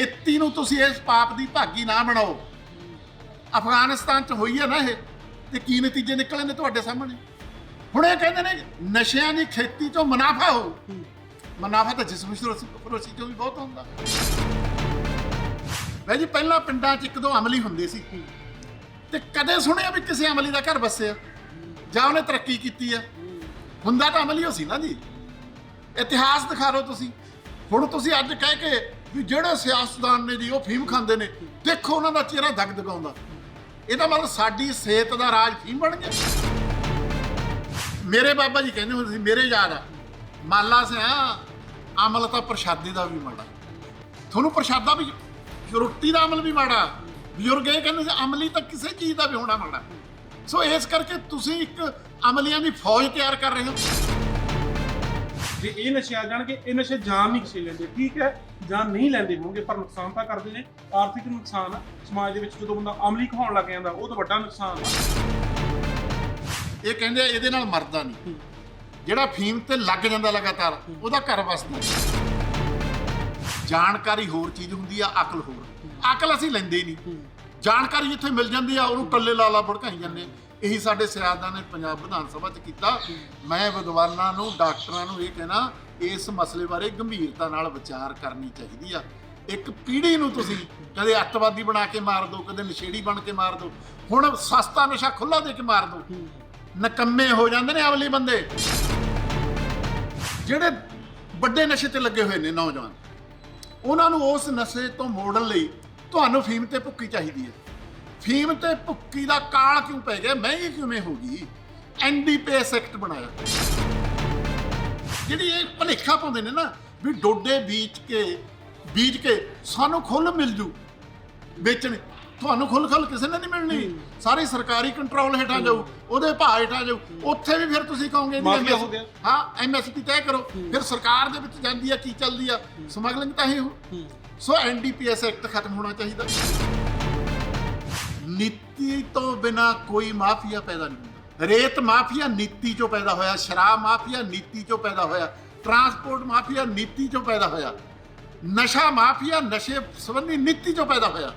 ਖੇਤੀ ਨੂੰ ਤੁਸੀਂ ਇਸ ਪਾਪ ਦੀ ਭਾਗੀ ਨਾ ਬਣਾਓ। ਅਫਗਾਨਿਸਤਾਨ ਚ ਹੋਈ ਹੈ ਨਾ ਇਹ, ਤੇ ਕੀ ਨਤੀਜੇ ਨਿਕਲੇ ਨੇ ਤੁਹਾਡੇ ਸਾਹਮਣੇ? ਹੁਣ ਇਹ ਕਹਿੰਦੇ ਨੇ, ਨਸ਼ਿਆਂ ਦੀ ਖੇਤੀ ਚੋਂ ਮੁਨਾਫਾ ਹੋ। ਮੁਨਾਫਾ ਤਾਂ ਜਿਸਮ ਫਰੋਸੀ ਚੋਂ ਵੀ ਬਹੁਤ ਹੁੰਦਾ। ਵੈ ਜੀ, ਪਹਿਲਾਂ ਪਿੰਡਾਂ 'ਚ ਇੱਕ ਦੋ ਅਮਲੀ ਹੁੰਦੇ ਸੀ। ਤੇ ਕਦੇ ਸੁਣਿਆ ਵੀ ਕਿਸੇ ਅਮਲੀ ਦਾ ਘਰ ਵਸਿਆ। ਜਾਂ ਉਹਨੇ ਤਰੱਕੀ ਕੀਤੀ ਆ। ਹੁੰਦਾ ਤਾਂ ਅਮਲੀ ਹੋ ਸੀ ਨਾ ਜੀ। ਇਤਿਹਾਸ ਦਿਖਾ ਰੋ ਤੁਸੀਂ। ਹੁਣ ਤੁਸੀਂ ਅੱਜ ਕਹਿ ਕੇ ਵੀ ਜਿਹੜੇ ਸਿਆਸਤਦਾਨ ਨੇ ਜੀ, ਉਹ ਫੀਮ ਖਾਂਦੇ ਨੇ। ਦੇਖੋ ਉਹਨਾਂ ਦਾ ਚਿਹਰਾ ਦਗ ਦਗਾਉਂਦਾ। ਇਹਦਾ ਮਤਲਬ ਸਾਡੀ ਸਿਹਤ ਦਾ ਰਾਜ ਫੀਮ ਬਣ ਗਿਆ। ਮੇਰੇ ਬਾਬਾ ਜੀ ਕਹਿੰਦੇ ਹੁੰਦੇ ਸੀ, ਮੇਰੇ ਯਾਦ ਆ ਮਾਲਾ ਸਿਆ ਅਮਲ ਤਾਂ ਪ੍ਰਸ਼ਾਦੇ ਦਾ ਵੀ ਮਾੜਾ। ਤੁਹਾਨੂੰ ਪ੍ਰਸ਼ਾਦਾ ਵੀ, ਰੋਟੀ ਦਾ ਅਮਲ ਵੀ ਮਾੜਾ। ਬਜ਼ੁਰਗ ਇਹ ਕਹਿੰਦੇ ਸੀ, ਅਮਲੀ ਤਾਂ ਕਿਸੇ ਚੀਜ਼ ਦਾ ਵੀ ਹੋਣਾ ਮਾੜਾ। ਸੋ ਇਸ ਕਰਕੇ ਤੁਸੀਂ ਇੱਕ ਅਮਲੀਆਂ ਦੀ ਫੌਜ ਤਿਆਰ ਕਰ ਰਹੇ ਹੋ। ਜੇ ਇਹ ਨਸ਼ੇ ਆ ਜਾਣਗੇ ਇਹ ਨਸ਼ੇ ਜਾਨ ਨਹੀਂ ਕਿਸੇ ਲੈਂਦੇ ਠੀਕ ਹੈ? ਜਾਨ ਨਹੀਂ ਲੈਂਦੇ ਹੋਣਗੇ ਪਰ ਨੁਕਸਾਨ ਤਾਂ ਕਰਦੇ ਨੇ। ਆਰਥਿਕ ਨੁਕਸਾਨ ਆ। ਸਮਾਜ ਦੇ ਵਿੱਚ ਜਦੋਂ ਬੰਦਾ ਅਮਲੀ ਖਾਉਣ ਲੱਗ ਜਾਂਦਾ ਉਹ ਤਾਂ ਵੱਡਾ ਨੁਕਸਾਨ ਆ। ਇਹ ਕਹਿੰਦੇ ਆ ਇਹਦੇ ਨਾਲ ਮਰਦਾ ਨਹੀਂ। ਜਿਹੜਾ ਫੀਮ ਤੇ ਲੱਗ ਜਾਂਦਾ ਲਗਾਤਾਰ ਉਹਦਾ ਘਰ ਵਸਦਾ ਜਾਣਕਾਰੀ ਹੋਰ ਚੀਜ਼ ਹੁੰਦੀ ਆ ਅਕਲ ਹੋਰ। ਅਕਲ ਅਸੀਂ ਲੈਂਦੇ ਨਹੀਂ। ਜਾਣਕਾਰੀ ਜਿੱਥੇ ਮਿਲ ਜਾਂਦੀ ਆ ਉਹਨੂੰ ਟੱਲੇ ਲਾਲਾ ਭੜਕਾਈ ਜਾਂਦੇ ਆ। ਇਹੀ ਸਾਡੇ ਸਿਆਸਤਾਂ ਨੇ ਪੰਜਾਬ ਵਿਧਾਨ ਸਭਾ 'ਚ ਕੀਤਾ। ਮੈਂ ਵਿਦਵਾਨਾਂ ਨੂੰ, ਡਾਕਟਰਾਂ ਨੂੰ ਇਹ ਕਹਿਣਾ, ਇਸ ਮਸਲੇ ਬਾਰੇ ਗੰਭੀਰਤਾ ਨਾਲ ਵਿਚਾਰ ਕਰਨੀ ਚਾਹੀਦੀ ਆ। ਇੱਕ ਪੀੜ੍ਹੀ ਨੂੰ ਤੁਸੀਂ ਕਦੇ ਅੱਤਵਾਦੀ ਬਣਾ ਕੇ ਮਾਰ ਦਿਓ ਕਦੇ ਨਸ਼ੇੜੀ ਬਣ ਕੇ ਮਾਰ ਦਿਓ ਹੁਣ ਸਸਤਾ ਨਸ਼ਾ ਖੁੱਲਾ ਦੇ ਕੇ ਮਾਰ ਦਿਓ ਨਕੰਮੇ ਹੋ ਜਾਂਦੇ ਨੇ ਅਵਲੀ ਬੰਦੇ। ਜਿਹੜੇ ਵੱਡੇ ਨਸ਼ੇ ਤੇ ਲੱਗੇ ਹੋਏ ਨੇ ਨੌਜਵਾਨ, ਉਹਨਾਂ ਨੂੰ ਉਸ ਨਸ਼ੇ ਤੋਂ ਮੋੜਨ ਲਈ ਤੁਹਾਨੂੰ ਫੀਮ ਤੇ ਭੁੱਕੀ ਚਾਹੀਦੀ ਹੈ। ਫੀਮ ਤੇ ਭੁੱਕੀ ਦਾ ਕਾਲ ਕਿਉਂ ਪੈ ਗਿਆ? ਮਹਿੰਗੀ ਕਿਵੇਂ ਹੋ ਗਈ? ਐਨਡੀਪੀਐਸ ਐਕਟ ਬਣਾਇਆ। ਜਿਹੜੀ ਇਹ ਭਲੇਖਾ ਪਾਉਂਦੇ ਨੇ ਨਾ ਵੀ ਡੋਡੇ ਬੀਜ ਕੇ ਬੀਜ ਕੇ ਸਾਨੂੰ ਖੁੱਲ ਮਿਲ ਜੂ। ਵੇਚਣ। ਤੁਹਾਨੂੰ ਖੁੱਲ ਖੁੱਲ ਕਿਸੇ ਨੇ ਨਹੀਂ ਮਿਲਣੀ। ਸਾਰੀ ਸਰਕਾਰੀ ਕੰਟਰੋਲ ਹੇਠਾਂ ਜਾਊ ਉਹਦੇ ਭਾਅ ਹੇਠਾਂ ਜਾਊ ਉੱਥੇ ਵੀ ਫਿਰ ਤੁਸੀਂ ਕਹੋਗੇ ਮਾਫੀਆ ਹੋ ਗਿਆ। ਹਾਂ ਐਮਐਸਪੀ ਤੈਅ ਕਰੋ। ਫਿਰ ਸਰਕਾਰ ਦੇ ਵਿੱਚ ਜਾਂਦੀ ਆ ਕੀ ਚੱਲਦੀ ਆ? ਸਮਗਲਿੰਗ ਤਾਂ ਹੀ ਹੋ। ਸੋ ਐਨਡੀਪੀਐਸ ਐਕਟ ਖਤਮ ਹੋਣਾ ਚਾਹੀਦਾ। ਨੀਤੀ ਤੋਂ ਬਿਨਾ ਕੋਈ ਮਾਫੀਆ ਪੈਦਾ ਨਹੀਂ ਹੁੰਦਾ। ਰੇਤ ਮਾਫੀਆ ਨੀਤੀ ਚੋਂ ਪੈਦਾ ਹੋਇਆ, ਸ਼ਰਾਬ ਮਾਫੀਆ ਨੀਤੀ ਚੋਂ ਪੈਦਾ ਹੋਇਆ, ਟਰਾਂਸਪੋਰਟ ਮਾਫੀਆ ਨੀਤੀ ਚੋਂ ਪੈਦਾ ਹੋਇਆ, ਨਸ਼ਾ ਮਾਫੀਆ, ਨਸ਼ੇ ਸੰਬੰਧੀ ਨੀਤੀ ਚੋਂ ਪੈਦਾ ਹੋਇਆ।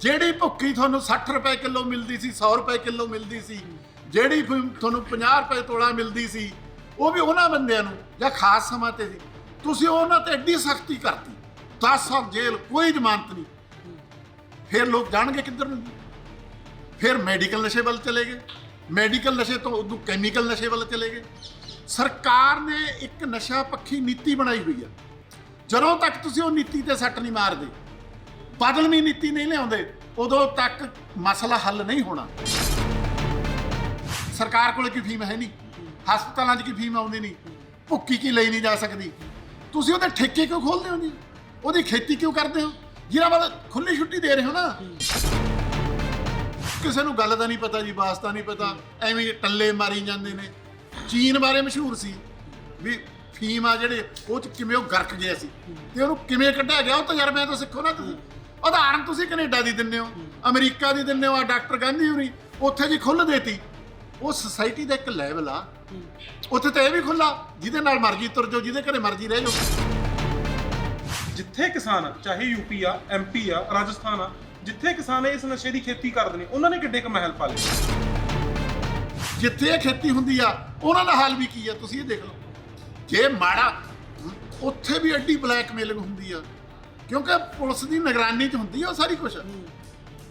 ਜਿਹੜੀ ਭੁੱਕੀ ਤੁਹਾਨੂੰ 60 ਰੁਪਏ ਕਿਲੋ ਮਿਲਦੀ ਸੀ 100 ਰੁਪਏ ਕਿਲੋ ਮਿਲਦੀ ਸੀ, ਜਿਹੜੀ ਤੁਹਾਨੂੰ 50 ਰੁਪਏ ਤੋਲਾ ਮਿਲਦੀ ਸੀ, ਉਹ ਵੀ ਉਹਨਾਂ ਬੰਦਿਆਂ ਨੂੰ ਜਾਂ ਖਾਸ ਸਮਾਂ ਤੇ ਸੀ। ਤੁਸੀਂ ਉਹਨਾਂ ਤੇ ਐਡੀ ਸਖਤੀ ਕਰਤੀ। 10 ਸਾਲ ਜੇਲ੍ਹ, ਕੋਈ ਜ਼ਮਾਨਤ ਨਹੀਂ। ਫਿਰ ਲੋਕ ਜਾਣਗੇ ਕਿੱਧਰ ਨੂੰ? ਫਿਰ ਮੈਡੀਕਲ ਨਸ਼ੇ ਵੱਲ ਚਲੇ ਗਏ। ਮੈਡੀਕਲ ਨਸ਼ੇ ਤੋਂ ਉਦੋਂ ਕੈਮੀਕਲ ਨਸ਼ੇ ਵੱਲ ਚਲੇ ਗਏ। ਸਰਕਾਰ ਨੇ ਇੱਕ ਨਸ਼ਾ ਪੱਖੀ ਨੀਤੀ ਬਣਾਈ ਹੋਈ ਹੈ ਜਦੋਂ ਤੱਕ ਤੁਸੀਂ ਉਹ ਨੀਤੀ ਤੇ ਸੱਟ ਨਹੀਂ ਮਾਰਦੇ ਬਦਲਵੀਂ ਨੀਤੀ ਨਹੀਂ ਲਿਆਉਂਦੇ, ਉਦੋਂ ਤੱਕ ਮਸਲਾ ਹੱਲ ਨਹੀਂ ਹੋਣਾ। ਸਰਕਾਰ ਕੋਲ ਕੀ ਫੀਮ ਹੈ ਨਹੀਂ? ਹਸਪਤਾਲਾਂ 'ਚ ਕੀ ਫੀਮ ਆਉਂਦੀ ਨਹੀਂ? ਭੁੱਕੀ ਕੀ ਲਈ ਨਹੀਂ ਜਾ ਸਕਦੀ? ਤੁਸੀਂ ਉਹਦੇ ਠੇਕੇ ਕਿਉਂ ਖੋਲਦੇ ਹੋ ਜੀ? ਉਹਦੀ ਖੇਤੀ ਕਿਉਂ ਕਰਦੇ ਹੋ? ਜਿਹਨਾਂ ਵੱਲ ਖੁੱਲੀ ਛੁੱਟੀ ਦੇ ਰਹੇ ਹੋ ਨਾ, ਕਿਸੇ ਨੂੰ ਗੱਲ ਦਾ ਨਹੀਂ ਪਤਾ ਜੀ ਵਾਸਤਾ ਨਹੀਂ ਪਤਾ, ਐਵੇਂ ਟੱਲੇ ਮਾਰੀ ਜਾਂਦੇ ਨੇ। ਚੀਨ ਬਾਰੇ ਮਸ਼ਹੂਰ ਸੀ ਵੀ ਫੀਮ ਆ ਜਿਹੜੇ, ਉਹ ਚ ਕਿਵੇਂ ਉਹ ਗਰਕ ਗਿਆ ਸੀ। ਤੇ ਉਹਨੂੰ ਕਿਵੇਂ ਕੱਢਿਆ ਗਿਆ, ਉਹ ਤਜਰਬਿਆਂ ਤੋਂ ਸਿੱਖੋ ਨਾ ਤੁਸੀਂ। ਉਦਾਹਰਨ ਤੁਸੀਂ ਕੈਨੇਡਾ ਦੀ ਦਿੰਦੇ ਹੋ, ਅਮਰੀਕਾ ਦੀ ਦਿੰਦੇ ਹੋ ਆ ਡਾਕਟਰ ਗਾਂਧੀ ਹੋਰੀ, ਉੱਥੇ ਜੀ ਖੁੱਲ ਦੇਤੀ। ਉਹ ਸੁਸਾਇਟੀ ਦਾ ਇੱਕ ਲੈਵਲ ਆ। ਉੱਥੇ ਤਾਂ ਇਹ ਵੀ ਖੁੱਲਾ ਜਿਹਦੇ ਨਾਲ ਮਰਜ਼ੀ ਤੁਰ ਜਾਓ, ਜਿਹਦੇ ਘਰੇ ਮਰਜ਼ੀ ਰਹਿ ਜਾਓ। ਜਿੱਥੇ ਕਿਸਾਨ ਆ, ਚਾਹੇ ਯੂਪੀ ਆ ਐਮਪੀ ਆ ਰਾਜਸਥਾਨ ਆ ਜਿੱਥੇ ਕਿਸਾਨ ਇਸ ਨਸ਼ੇ ਦੀ ਖੇਤੀ ਕਰਦੇ ਨੇ ਉਹਨਾਂ ਨੇ ਕਿੱਡੇ ਕੁ ਮਹਿਲ ਪਾਲੇ ਜਿੱਥੇ ਇਹ ਖੇਤੀ ਹੁੰਦੀ ਆ ਉਹਨਾਂ ਦਾ ਹਾਲ ਵੀ ਕੀ ਆ? ਤੁਸੀਂ ਇਹ ਦੇਖ ਲਓ। ਜੇ ਮਾੜਾ ਉੱਥੇ ਵੀ ਐਡੀ ਬਲੈਕਮੇਲਿੰਗ ਹੁੰਦੀ ਆ ਕਿਉਂਕਿ ਪੁਲਿਸ ਦੀ ਨਿਗਰਾਨੀ 'ਚ ਹੁੰਦੀ ਆ ਉਹ ਸਾਰੀ ਕੁਝ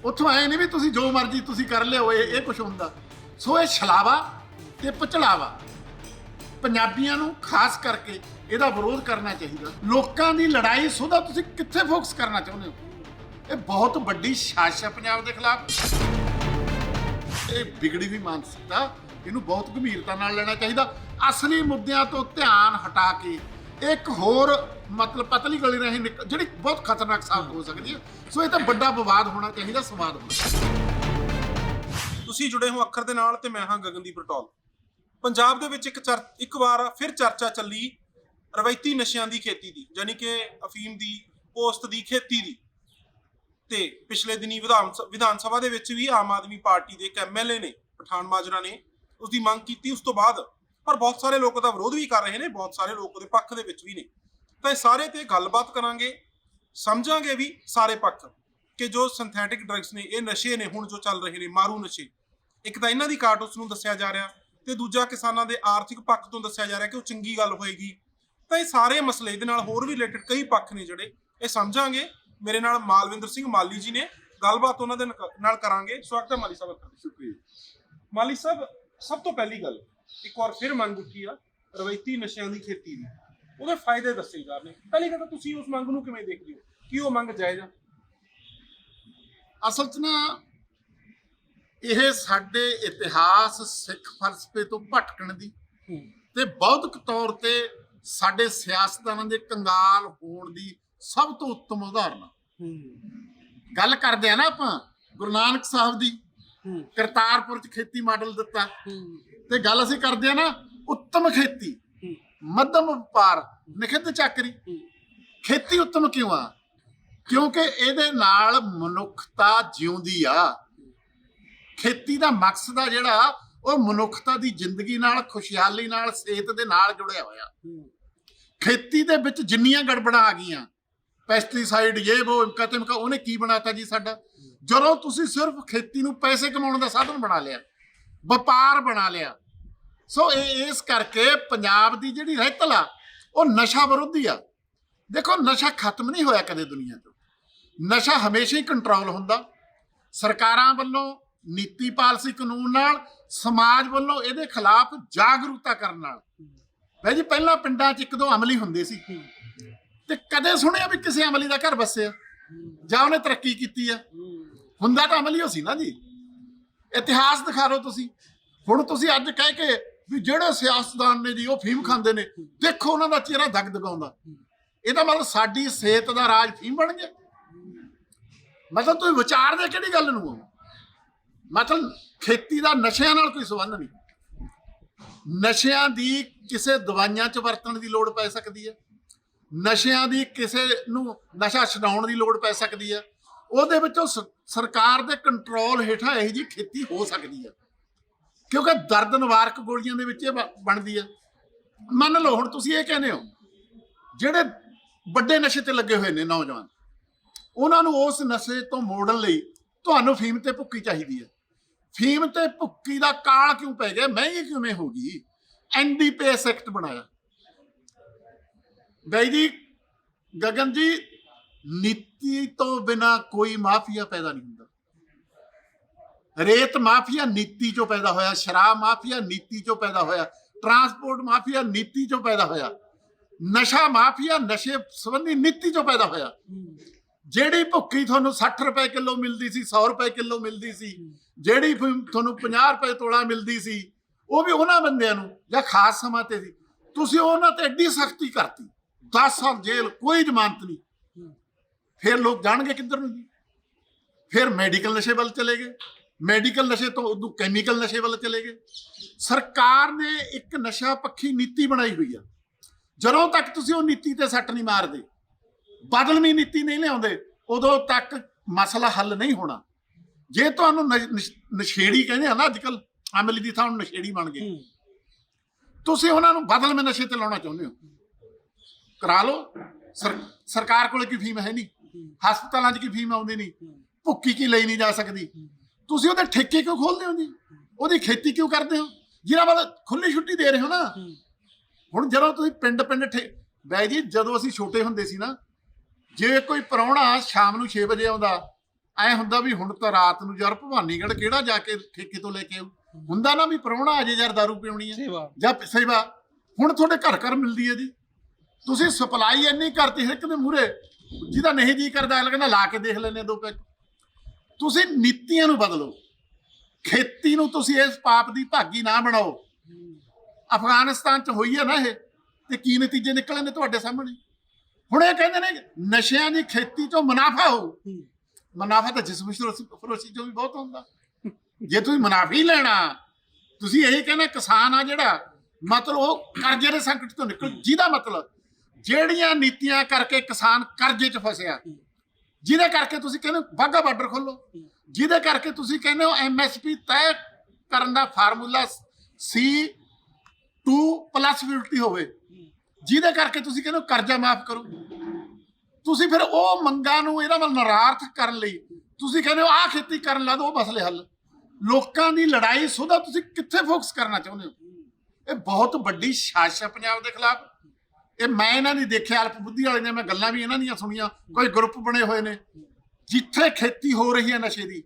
ਉੱਥੋਂ ਆਏ ਨਹੀਂ ਵੀ ਤੁਸੀਂ ਜੋ ਮਰਜ਼ੀ ਤੁਸੀਂ ਕਰ ਲਿਓ ਇਹ ਇਹ ਕੁਝ ਹੁੰਦਾ। ਸੋ ਇਹ ਛਲਾਵਾ ਤੇ ਪਚਲਾਵਾ ਪੰਜਾਬੀਆਂ ਨੂੰ ਖਾਸ ਕਰਕੇ ਇਹਦਾ ਵਿਰੋਧ ਕਰਨਾ ਚਾਹੀਦਾ। ਲੋਕਾਂ ਦੀ ਲੜਾਈ ਸੋਧਾ ਤੁਸੀਂ ਕਿੱਥੇ ਫੋਕਸ ਕਰਨਾ ਚਾਹੁੰਦੇ ਹੋ? ਇਹ ਬਹੁਤ ਵੱਡੀ ਸਾਜ਼ਿਸ਼ ਹੈ ਪੰਜਾਬ ਦੇ ਖਿਲਾਫ। ਇਹ ਵਿਗੜੀ ਵੀ ਮਾਨਸਿਕਤਾ, ਇਹਨੂੰ ਬਹੁਤ ਗੰਭੀਰਤਾ ਨਾਲ ਲੈਣਾ ਚਾਹੀਦਾ। ਅਸਲੀ ਮੁੱਦਿਆਂ ਤੋਂ ਧਿਆਨ ਹਟਾ ਕੇ ਇੱਕ ਹੋਰ ਮਤਲਬ ਪਤਲੀ ਗਲੀ ਰਹੀ ਨਿਕ- ਜਿਹੜੀ ਬਹੁਤ ਖਤਰਨਾਕ ਸਾਬਤ ਹੋ ਸਕਦੀ ਹੈ। ਸੋ ਇਹ ਤਾਂ ਵੱਡਾ ਵਿਵਾਦ ਹੋਣਾ ਚਾਹੀਦਾ, ਸੰਵਾਦ ਹੋਣਾ ਤੁਸੀਂ ਜੁੜੇ ਹੋ ਅੱਖਰ ਦੇ ਨਾਲ ਤੇ ਮੈਂ ਹਾਂ ਗਗਨਦੀਪ ਰਟੌਲ। ਪੰਜਾਬ ਦੇ ਵਿੱਚ ਇੱਕ ਚਰ ਇੱਕ ਵਾਰ ਫਿਰ ਚਰਚਾ ਚੱਲੀ ਰਵਾਇਤੀ ਨਸ਼ਿਆਂ ਦੀ ਖੇਤੀ ਦੀ ਯਾਨੀ ਕਿ ਅਫੀਮ ਦੀ, ਪੋਸਤ ਦੀ ਖੇਤੀ ਦੀ। ਤੇ ਪਿਛਲੇ ਦਿਨੀ ਵਿਧਾਨ ਸ- ਵਿਧਾਨ ਸਭਾ ਦੇ ਵਿੱਚ ਵੀ ਆਮ ਆਦਮੀ ਪਾਰਟੀ ਦੇ ਇੱਕ ਐਮਐਲਏ ਨੇ, ਪਠਾਨ ਮਾਜਰਾ ਨੇ ਉਸ ਦੀ ਮੰਗ ਕੀਤੀ। ਉਸ ਤੋਂ ਬਾਅਦ ਪਰ ਬਹੁਤ ਸਾਰੇ ਲੋਕ ਉਹਦਾ ਵਿਰੋਧ ਵੀ ਕਰ ਰਹੇ ਨੇ, ਬਹੁਤ ਸਾਰੇ ਲੋਕ ਉਹਦੇ ਪੱਖ ਦੇ ਵਿੱਚ ਵੀ ਨੇ। ਤਾਂ ਇਹ ਸਾਰੇ ਤੇ ਗੱਲਬਾਤ ਕਰਾਂਗੇ, ਸਮਝਾਂਗੇ ਵੀ ਸਾਰੇ ਪੱਖ ਕਿ ਜੋ ਸਿੰਥੈਟਿਕ ਡਰੱਗਸ ਨੇ, ਇਹ ਨਸ਼ੇ ਨੇ ਹੁਣ ਜੋ ਚੱਲ ਰਹੇ ਨੇ, ਮਾਰੂ ਨਸ਼ੇ। ਇੱਕ ਤਾਂ ਇਹਨਾਂ ਦੀ ਕਾਟ ਉਸ ਨੂੰ ਦੱਸਿਆ ਜਾ ਰਿਹਾ ਤੇ ਦੂਜਾ ਕਿਸਾਨਾਂ ਦੇ ਆਰਥਿਕ ਪੱਖ ਤੋਂ ਦੱਸਿਆ ਜਾ ਰਿਹਾ ਕਿ ਉਹ ਚੰਗੀ ਗੱਲ ਹੋਏਗੀ। ਤਾਂ ਇਹ ਸਾਰੇ ਮਸਲੇ ਇਹਦੇ ਨਾਲ ਹੋਰ ਵੀ ਰਿਲੇਟਡ ਕਈ ਪੱਖ ਨੇ ਜਿਹੜੇ ਇਹ ਸਮਝਾਂਗੇ। ਮੇਰੇ ਨਾਲ ਮਾਲਵਿੰਦਰ ਸਿੰਘ ਮਾਲੀ ਜੀ ਨੇ। ਗੱਲਬਾਤ ਉਹਨਾਂ ਦੇ ਨਕ- ਨਾਲ ਕਰਾਂਗੇ। ਸਵਾਗਤ ਹੈ ਮਾਲੀ ਸਾਹਿਬ ਤੁਹਾਡਾ ਸ਼ੁਕਰੀਆ। ਮਾਲੀ ਸਾਹਿਬ ਸਭ ਤੋਂ ਪਹਿਲੀ ਗੱਲ ਇੱਕ ਵਾਰ ਫਿਰ ਮੰਗ ਉੱਠੀ ਆ ਰਵਾਇਤੀ ਨਸ਼ਿਆਂ ਦੀ ਖੇਤੀ ਦੀ। ਉਹਦੇ ਫਾਇਦੇ ਦੱਸੇ ਜਾ ਰਹੇ ਨੇ। ਪਹਿਲੀ ਗੱਲ ਤਾਂ ਤੁਸੀਂ ਉਸ ਮੰਗ ਨੂੰ ਕਿਵੇਂ ਦੇਖਦੇ ਹੋ? ਕੀ ਉਹ ਮੰਗ ਜਾਇਜ਼ ਆ? ਅਸਲ 'ਚ ਨਾ ਇਹ ਸਾਡੇ ਇਤਿਹਾਸ ਸਿੱਖ ਫਲਸਫੇ ਤੋਂ ਭਟਕਣ ਦੀ ਤੇ ਬੌਧਿਕ ਤੌਰ ਤੇ ਸਾਡੇ ਸਿਆਸਤਦਾਨਾਂ ਦੇ ਕੰਗਾਲ ਹੋਣ ਦੀ ਸਭ ਤੋਂ ਉੱਤਮ ਉਦਾਹਰਨ। ਗੱਲ ਕਰਦੇ ਆ ਨਾ ਆਪਾਂ ਗੁਰੂ ਨਾਨਕ ਸਾਹਿਬ ਦੀ ਕਰਤਾਰਪੁਰ ਚ ਖੇਤੀ ਮਾਡਲ ਦਿੱਤਾ। ਤੇ ਗੱਲ ਅਸੀਂ ਕਰਦੇ ਆ ਨਾ ਉੱਤਮ ਖੇਤੀ ਮੱਧਮ ਵਪਾਰ ਨਿਖਿੱਧ ਚੱਕਰੀ। ਖੇਤੀ ਉੱਤਮ ਕਿਉਂ ਆ? ਕਿਉਂਕਿ ਇਹਦੇ ਨਾਲ ਮਨੁੱਖਤਾ ਜਿਉਂਦੀ ਆ। ਖੇਤੀ ਦਾ ਮਕਸਦ ਆ ਜਿਹੜਾ ਉਹ ਮਨੁੱਖਤਾ ਦੀ ਜ਼ਿੰਦਗੀ ਨਾਲ ਖੁਸ਼ਹਾਲੀ ਨਾਲ ਸਿਹਤ ਦੇ ਨਾਲ ਜੁੜਿਆ ਹੋਇਆ। ਖੇਤੀ ਦੇ ਵਿੱਚ ਜਿੰਨੀਆਂ ਗੜਬੜਾਂ ਆ ਗਈਆਂ ਪੈਸਟੀਸਾਈਡ ਇਹ ਉਹ ਇਮਕਾ ਤਿਮਕਾ ਉਹਨੇ ਕੀ ਬਣਾਤਾ ਜੀ ਸਾਡਾ? ਜਦੋਂ ਤੁਸੀਂ ਸਿਰਫ ਖੇਤੀ ਨੂੰ ਪੈਸੇ ਕਮਾਉਣ ਦਾ ਸਾਧਨ ਬਣਾ ਲਿਆ, ਵਪਾਰ ਬਣਾ ਲਿਆ, ਸੋ ਇਹ, ਇਸ ਕਰਕੇ ਪੰਜਾਬ ਦੀ ਜਿਹੜੀ ਰਹਿਤਲ ਆ, ਉਹ ਨਸ਼ਾ ਵਿਰੋਧੀ ਆ। ਦੇਖੋ, ਨਸ਼ਾ ਖਤਮ ਨਹੀਂ ਹੋਇਆ ਕਦੇ ਦੁਨੀਆ ਤੋਂ। ਨਸ਼ਾ ਹਮੇਸ਼ਾ ਹੀ ਕੰਟਰੋਲ ਹੁੰਦਾ। ਸਰਕਾਰਾਂ ਵੱਲੋਂ ਨੀਤੀ ਪਾਲਸੀ ਕਾਨੂੰਨ ਨਾਲ, ਸਮਾਜ ਵੱਲੋਂ ਇਹਦੇ ਖਿਲਾਫ ਜਾਗਰੂਕਤਾ ਕਰਨ ਨਾਲ। ਭਾਈ ਜੀ ਪਹਿਲਾਂ ਪਿੰਡਾਂ 'ਚ ਇੱਕ ਦੋ ਅਮਲੀ ਹੁੰਦੇ ਸੀ। ਤੇ ਕਦੇ ਸੁਣਿਆ ਵੀ ਕਿਸੇ ਅਮਲੀ ਦਾ ਘਰ ਵਸਿਆ। ਜਾਂ ਉਹਨੇ ਤਰੱਕੀ ਕੀਤੀ ਆ। ਹੁੰਦਾ ਤਾਂ ਅਮਲੀ ਹੋ ਸੀ ਨਾ ਜੀ। ਇਤਿਹਾਸ ਦਿਖਾ ਲਓ ਤੁਸੀਂ। ਹੁਣ ਤੁਸੀਂ ਅੱਜ ਕਹਿ ਕੇ ਵੀ ਜਿਹੜੇ ਸਿਆਸਤਦਾਨ ਨੇ ਜੀ ਉਹ ਫੀਮ ਖਾਂਦੇ ਨੇ। ਦੇਖੋ ਉਹਨਾਂ ਦਾ ਚਿਹਰਾ ਦਗ ਦਗਾਉਂਦਾ ਇਹਦਾ ਮਤਲਬ ਸਾਡੀ ਸਿਹਤ ਦਾ ਰਾਜ ਫੀਮ ਬਣ ਗਿਆ। ਮਤਲਬ ਤੁਸੀਂ ਵਿਚਾਰਦੇ ਕਿਹੜੀ ਗੱਲ ਨੂੰ? ਮਤਲਬ ਖੇਤੀ ਦਾ ਨਸ਼ਿਆਂ ਨਾਲ ਕੋਈ ਸੰਬੰਧ ਨਹੀਂ। ਨਸ਼ਿਆਂ ਦੀ ਕਿਸੇ ਦਵਾਈਆਂ 'ਚ ਵਰਤਣ ਦੀ ਲੋੜ ਪੈ ਸਕਦੀ ਹੈ। ਨਸ਼ਿਆਂ ਦੀ ਕਿਸੇ ਨੂੰ ਨਸ਼ਾ ਛਡਾਉਣ ਦੀ ਲੋੜ ਪੈ ਸਕਦੀ ਹੈ। ਉਹਦੇ ਵਿੱਚੋਂ ਸ- ਸਰਕਾਰ ਦੇ ਕੰਟਰੋਲ ਹੇਠਾਂ ਇਹੋ ਜੀ ਖੇਤੀ ਹੋ ਸਕਦੀ ਹੈ। ਕਿਉਂਕਿ ਦਰਦ ਨਿਵਾਰਕ ਗੋਲੀਆਂ ਦੇ ਵਿੱਚ ਇਹ ਬ- ਬਣਦੀ ਹੈ। ਮੰਨ ਲਓ, ਹੁਣ ਤੁਸੀਂ ਇਹ ਕਹਿੰਦੇ ਹੋ, ਜਿਹੜੇ ਵੱਡੇ ਨਸ਼ੇ ਤੇ ਲੱਗੇ ਹੋਏ ਨੇ ਨੌਜਵਾਨ, ਉਹਨਾਂ ਨੂੰ ਉਸ ਨਸ਼ੇ ਤੋਂ ਮੋੜਨ ਲਈ ਤੁਹਾਨੂੰ ਫੀਮ ਤੇ ਭੁੱਕੀ ਚਾਹੀਦੀ ਹੈ। ਫੀਮ ਤੇ ਭੁੱਕੀ ਦਾ ਕਾਲ ਕਿਉਂ ਪੈ ਗਿਆ? ਮਹਿੰਗੀ ਕਿਵੇਂ ਹੋ ਗਈ? ਐਨਡੀਪੀਐਸ ਐਕਟ ਬਣਾਇਆ। ਬਾਈ ਜੀ ਗਗਨ ਜੀ ਨੀਤੀ ਤੋਂ ਬਿਨਾ ਕੋਈ ਮਾਫੀਆ ਪੈਦਾ ਨਹੀਂ ਹੁੰਦਾ। ਰੇਤ ਮਾਫੀਆ ਨੀਤੀ ਚੋਂ ਪੈਦਾ ਹੋਇਆ ਸ਼ਰਾਬ ਮਾਫੀਆ ਨੀਤੀ ਚੋਂ ਪੈਦਾ ਹੋਇਆ ਟਰਾਂਸਪੋਰਟ ਮਾਫੀਆ ਨੀਤੀ ਚੋਂ ਪੈਦਾ ਹੋਇਆ ਨਸ਼ਾ ਮਾਫੀਆ ਨਸ਼ੇ ਸੰਬੰਧੀ ਨੀਤੀ ਚੋਂ ਪੈਦਾ ਹੋਇਆ। ਜਿਹੜੀ ਭੁੱਕੀ ਤੁਹਾਨੂੰ 60 ਰੁਪਏ ਕਿਲੋ ਮਿਲਦੀ ਸੀ 100 ਰੁਪਏ ਕਿਲੋ ਮਿਲਦੀ ਸੀ ਜਿਹੜੀ ਤੁਹਾਨੂੰ 50 ਰੁਪਏ ਤੋਲਾ ਮਿਲਦੀ ਸੀ, ਉਹ ਵੀ ਉਹਨਾਂ ਬੰਦਿਆਂ ਨੂੰ, ਜਾਂ ਖਾਸ ਸਮਾਂ ਤੇ ਸੀ। ਤੁਸੀਂ ਉਹਨਾਂ ਤੇ ਐਡੀ ਸਖਤੀ ਕਰਤੀ। 10 ਸਾਲ ਜੇਲ੍ਹ, ਕੋਈ ਜ਼ਮਾਨਤ ਨਹੀਂ। ਫਿਰ ਲੋਕ ਜਾਣਗੇ ਕਿੱਧਰ ਨੂੰ ਜੀ। ਫਿਰ ਮੈਡੀਕਲ ਨਸ਼ੇ ਵੱਲ ਚਲੇ ਗਏ। ਮੈਡੀਕਲ ਨਸ਼ੇ ਤੋਂ ਉਦੋਂ ਕੈਮੀਕਲ ਨਸ਼ੇ ਵੱਲ ਚਲੇ ਗਏ। ਸਰਕਾਰ ਨੇ ਇੱਕ ਨਸ਼ਾ ਪੱਖੀ ਨੀਤੀ ਬਣਾਈ ਹੋਈ ਆ। ਜਦੋਂ ਤੱਕ ਤੁਸੀਂ ਉਹ ਨੀਤੀ ਤੇ ਸੱਟ ਨਹੀਂ ਮਾਰਦੇ, ਬਦਲਵੀਂ ਨੀਤੀ ਨਹੀਂ ਲਿਆਉਂਦੇ, ਉਦੋਂ ਤੱਕ ਮਸਲਾ ਹੱਲ ਨਹੀਂ ਹੋਣਾ। ਜੇ ਤੁਹਾਨੂੰ ਨਸ਼- ਨਸ਼- ਨਸ਼ੇੜੀ ਕਹਿੰਦੇ ਆ ਨਾ ਅੱਜਕੱਲ ਅਮਲੀ ਦੀ ਥਾਂ ਨਸ਼ੇੜੀ ਬਣ ਗਏ। ਤੁਸੀਂ ਉਹਨਾਂ ਨੂੰ ਬਦਲਵੇਂ ਨਸ਼ੇ ਤੇ ਲਾਉਣਾ ਚਾਹੁੰਦੇ ਹੋ। ਕਰਾ ਲਓ। ਸਰ- ਸਰਕਾਰ ਕੋਲ ਕੀ ਫੀਮ ਹੈ ਨਹੀਂ। ਹਸਪਤਾਲਾਂ 'ਚ ਕੀ ਫੀਮ ਆਉਂਦੀ ਨਹੀਂ। ਭੁੱਕੀ ਕੀ ਲਈ ਨਹੀਂ ਜਾ ਸਕਦੀ। ਤੁਸੀਂ ਉਹਦੇ ਠੇਕੇ ਕਿਉਂ ਖੋਲਦੇ ਹੋ ਜੀ? ਉਹਦੀ ਖੇਤੀ ਕਿਉਂ ਕਰਦੇ ਹੋ? ਜਿਹਨਾਂ ਵੱਲ ਖੁੱਲੀ ਛੁੱਟੀ ਦੇ ਰਹੇ ਹੋ ਨਾ। ਹੁਣ ਜਦੋਂ ਤੁਸੀਂ ਪਿੰਡ ਪਿੰਡ ਠੇ ਬਾਈ ਜੀ ਜਦੋਂ ਅਸੀਂ ਛੋਟੇ ਹੁੰਦੇ ਸੀ ਨਾ ਜੇ ਕੋਈ ਪ੍ਰਾਹੁਣਾ ਸ਼ਾਮ ਨੂੰ 6 ਵਜੇ ਆਉਂਦਾ ਐ ਹੁੰਦਾ ਵੀ ਹੁਣ ਤਾਂ ਰਾਤ ਨੂੰ ਯਾਰ ਭਵਾਨੀਗੜ੍ਹ ਕਿਹੜਾ ਜਾ ਕੇ ਠੇਕੇ ਤੋਂ ਲੈ ਕੇ ਆਊ? ਹੁੰਦਾ ਨਾ ਵੀ ਪ੍ਰਾਹੁਣਾ ਅਜੇ ਯਾਰ ਦਾਰੂ ਪੀਉਣੀ ਹੈ ਸੇਵਾ। ਜਾਂ ਸੇਵਾ। ਹੁਣ ਤੁਹਾਡੇ ਘਰ ਘਰ ਮਿਲਦੀ ਹੈ ਜੀ। ਤੁਸੀਂ ਸਪਲਾਈ ਇੰਨੀ ਕਰਤੀ ਇੱਕ ਦੇ ਮੂਹਰੇ ਜਿਹਦਾ ਨਹੀਂ ਜੀ ਕਰਦਾ ਅਗਲਾ ਕਹਿੰਦਾ ਲਾ ਕੇ ਦੇਖ ਲੈਨੇ ਦੋ ਪੈਕ। ਤੁਸੀਂ ਨੀਤੀਆਂ ਨੂੰ ਬਦਲੋ। ਖੇਤੀ ਨੂੰ ਤੁਸੀਂ ਇਸ ਪਾਪ ਦੀ ਭਾਗੀ ਨਾ ਬਣਾਓ। ਅਫਗਾਨਿਸਤਾਨ ਚ ਹੋਈ ਹੈ ਨਾ ਇਹ ਤੇ ਕੀ ਨਤੀਜੇ ਨਿਕਲੇ ਨੇ ਤੁਹਾਡੇ ਸਾਹਮਣੇ? ਹੁਣ ਇਹ ਕਹਿੰਦੇ ਨੇ ਨਸ਼ਿਆਂ ਦੀ ਖੇਤੀ ਚੋਂ ਮੁਨਾਫਾ ਹੋ। ਮੁਨਾਫਾ ਤਾਂ ਜਿਸਮ ਫਰੋਸ਼ੀ ਫਰੋਸ਼ੀ ਚੋਂ ਵੀ ਬਹੁਤ ਹੁੰਦਾ। ਜੇ ਤੁਸੀਂ ਮੁਨਾਫਾ ਹੀ ਲੈਣਾ, ਤੁਸੀਂ ਇਹੀ ਕਹਿੰਦੇ ਕਿਸਾਨ ਆ ਜਿਹੜਾ, ਮਤਲਬ ਉਹ ਕਰਜ਼ੇ ਦੇ ਸੰਕਟ ਤੋਂ ਨਿਕਲ, ਜਿਹਦਾ ਮਤਲਬ ਜਿਹੜੀਆਂ ਨੀਤੀਆਂ ਕਰਕੇ ਕਿਸਾਨ ਕਰਜ਼ੇ 'ਚ ਫਸਿਆ, ਜਿਹਦੇ ਕਰਕੇ ਤੁਸੀਂ ਕਹਿੰਦੇ ਹੋ ਵਾਹਗਾ ਬਾਰਡਰ ਖੋਲੋ ਜਿਹਦੇ ਕਰਕੇ ਤੁਸੀਂ ਕਹਿੰਦੇ ਹੋ ਐਮਐਸਪੀ ਤੈਅ ਕਰਨ ਦਾ ਫਾਰਮੂਲਾ ਸੀ 2 ਪਲੱਸ 50 ਹੋਵੇ, ਜਿਹਦੇ ਕਰਕੇ ਤੁਸੀਂ ਕਹਿੰਦੇ ਹੋ ਕਰਜ਼ਾ ਮਾਫ ਕਰੋ। ਤੁਸੀਂ ਫਿਰ ਉਹ ਮੰਗਾਂ ਨੂੰ ਇਹਨਾਂ ਵੱਲ ਨਰਾਰਥ ਕਰਨ ਲਈ ਤੁਸੀਂ ਕਹਿੰਦੇ ਹੋ, ਆਹ ਖੇਤੀ ਕਰਨ ਲਾ ਦੋ ਉਹ ਮਸਲੇ ਹੱਲ। ਲੋਕਾਂ ਦੀ ਲੜਾਈ ਸੁਦਾ ਤੁਸੀਂ ਕਿੱਥੇ ਫੋਕਸ ਕਰਨਾ ਚਾਹੁੰਦੇ ਹੋ? ਇਹ ਬਹੁਤ ਵੱਡੀ ਸਾਜ਼ਿਸ਼ ਹੈ ਪੰਜਾਬ ਦੇ ਖਿਲਾਫ। ਇਹ ਮੈਂ ਇਹਨਾਂ ਦੀ ਦੇਖਿਆ, ਅਲਪ ਬੁੱਧੀ ਵਾਲੇ ਨੇ, ਮੈਂ ਗੱਲਾਂ ਵੀ ਇਹਨਾਂ ਦੀਆਂ ਸੁਣੀਆਂ, ਕੋਈ ਗਰੁੱਪ ਬਣੇ ਹੋਏ ਨੇ। ਜਿੱਥੇ ਖੇਤੀ ਹੋ ਰਹੀ ਹੈ ਨਸ਼ੇ ਦੀ।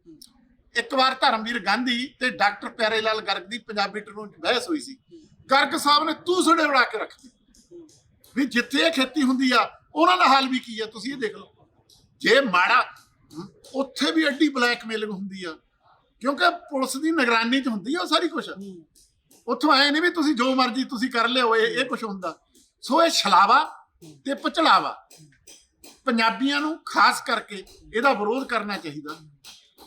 ਇੱਕ ਵਾਰ ਧਰਮਵੀਰ ਗਾਂਧੀ ਤੇ ਡਾਕਟਰ ਪਿਆਰੇ ਲਾਲ ਗਰਗ ਦੀ ਪੰਜਾਬੀ ਟਰੂਨ ਬਹਿਸ ਹੋਈ ਸੀ। ਗਰਗ ਸਾਹਿਬ ਨੇ ਤੂੰ ਤੂਸੜੇ ਉਡਾ ਕੇ ਰੱਖਤੀ ਵੀ ਜਿੱਥੇ ਇਹ ਖੇਤੀ ਹੁੰਦੀ ਆ ਉਹਨਾਂ ਦਾ ਹਾਲ ਵੀ ਕੀ ਆ ਤੁਸੀਂ ਇਹ ਦੇਖ ਲਓ। ਜੇ ਮਾੜਾ ਉੱਥੇ ਵੀ ਐਡੀ ਬਲੈਕਮੇਲਿੰਗ ਹੁੰਦੀ ਆ ਕਿਉਂਕਿ ਪੁਲਿਸ ਦੀ ਨਿਗਰਾਨੀ 'ਚ ਹੁੰਦੀ ਆ ਉਹ ਸਾਰੀ ਕੁਝ ਉੱਥੋਂ ਐ ਨਹੀਂ ਵੀ ਤੁਸੀਂ ਜੋ ਮਰਜ਼ੀ ਤੁਸੀਂ ਕਰ ਲਿਓ ਇਹ ਇਹ ਕੁਝ ਹੁੰਦਾ। ਸੋ ਇਹ ਛਲਾਵਾ ਤੇ ਪਚਲਾਵਾ ਪੰਜਾਬੀਆਂ ਨੂੰ ਖਾਸ ਕਰਕੇ ਇਹਦਾ ਵਿਰੋਧ ਕਰਨਾ ਚਾਹੀਦਾ।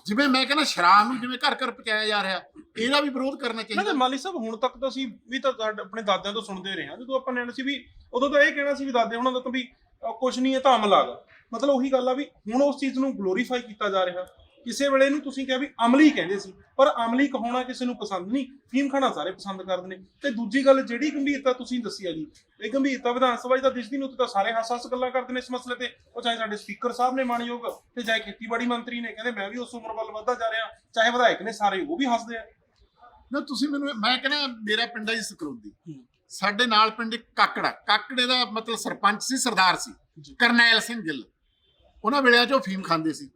ਜਿਵੇਂ ਮੈਂ ਕਹਿੰਦਾ ਸ਼ਰਾਬ ਨੂੰ ਜਿਵੇਂ ਘਰ ਘਰ ਪਹੁੰਚਾਇਆ ਜਾ ਰਿਹਾ ਇਹਦਾ ਵੀ ਵਿਰੋਧ ਕਰਨਾ ਚਾਹੀਦਾ ਤੇ ਮਾਲੀ ਸਾਹਿਬ ਹੁਣ ਤੱਕ ਤਾਂ ਅਸੀਂ ਵੀ ਤਾਂ ਆਪਣੇ ਦਾਦਿਆਂ ਤੋਂ ਸੁਣਦੇ ਰਹੇ ਹਾਂ। ਜਦੋਂ ਆਪਾਂ ਨਿਆਣੇ ਸੀ ਵੀ ਉਦੋਂ ਤਾਂ ਇਹ ਕਹਿਣਾ ਸੀ ਵੀ ਦਾਦੇ ਉਹਨਾਂ ਦਾ ਤਾਂ ਵੀ ਕੁਛ ਨਹੀਂ ਇਹ ਤਾਂ ਅਮਲ ਆਗਾ ਮਤਲਬ ਉਹੀ ਗੱਲ ਆ ਵੀ ਹੁਣ ਉਸ ਚੀਜ਼ ਨੂੰ ਗਲੋਰੀਫਾਈ ਕੀਤਾ ਜਾ ਰਿਹਾ। ਕਿਸੇ ਵੇਲੇ ਨੂੰ ਤੁਸੀਂ ਕਿਹਾ ਵੀ ਅਮਲੀ ਕਹਿੰਦੇ ਸੀ ਪਰ ਅਮਲੀ ਕਹਾਉਣਾ ਕਿਸੇ ਨੂੰ ਪਸੰਦ ਨਹੀਂ। ਫੀਮ ਖਾਣਾ ਸਾਰੇ ਪਸੰਦ ਕਰਦੇ ਨੇ। ਤੇ ਦੂਜੀ ਗੱਲ ਜਿਹੜੀ ਗੰਭੀਰਤਾ ਤੁਸੀਂ ਦੱਸੀ ਆ ਜੀ ਇਹ ਗੰਭੀਰਤਾ ਵਿਧਾਨ ਸਭਾ ਤਾਂ ਦਿਸਦੀ ਉੱਥੇ ਤਾਂ ਸਾਰੇ ਹੱਸ-ਹੱਸ ਗੱਲਾਂ ਕਰਦੇ ਨੇ ਇਸ ਮਸਲੇ ਤੇ। ਉਹ ਚਾਹੇ ਸਾਡੇ ਸਪੀਕਰ ਸਾਹਿਬ ਨੇ ਮਾਨਯੋਗ ਤੇ ਚਾਹੇ ਖੇਤੀਬਾੜੀ ਮੰਤਰੀ ਨੇ ਕਹਿੰਦੇ ਮੈਂ ਵੀ ਉਸ ਉਮਰ ਵੱਲ ਵੱਧਦਾ ਜਾ ਰਿਹਾ। ਚਾਹੇ ਵਿਧਾਇਕ ਨੇ ਸਾਰੇ ਉਹ ਵੀ ਹੱਸਦੇ ਆ। ਨਾ ਤੁਸੀਂ ਮੈਨੂੰ ਮੈਂ ਕਹਿੰਦਾ ਮੇਰਾ ਪਿੰਡ ਹੈ ਜੀ ਸਕਰੋਦੀ। ਸਾਡੇ ਨਾਲ ਪਿੰਡ ਇੱਕ ਕਾਕੜਾ ਕਾਕੜੇ ਦਾ ਮਤਲਬ ਸਰਪੰਚ ਸੀ ਸਰਦਾਰ ਸੀ ਕਰਨੈਲ ਸਿੰਘ ਗਿੱਲ। ਉਹਨਾਂ 'ਚ ਉਹ ਫੀਮ ਖਾਂਦੇ ਸੀ।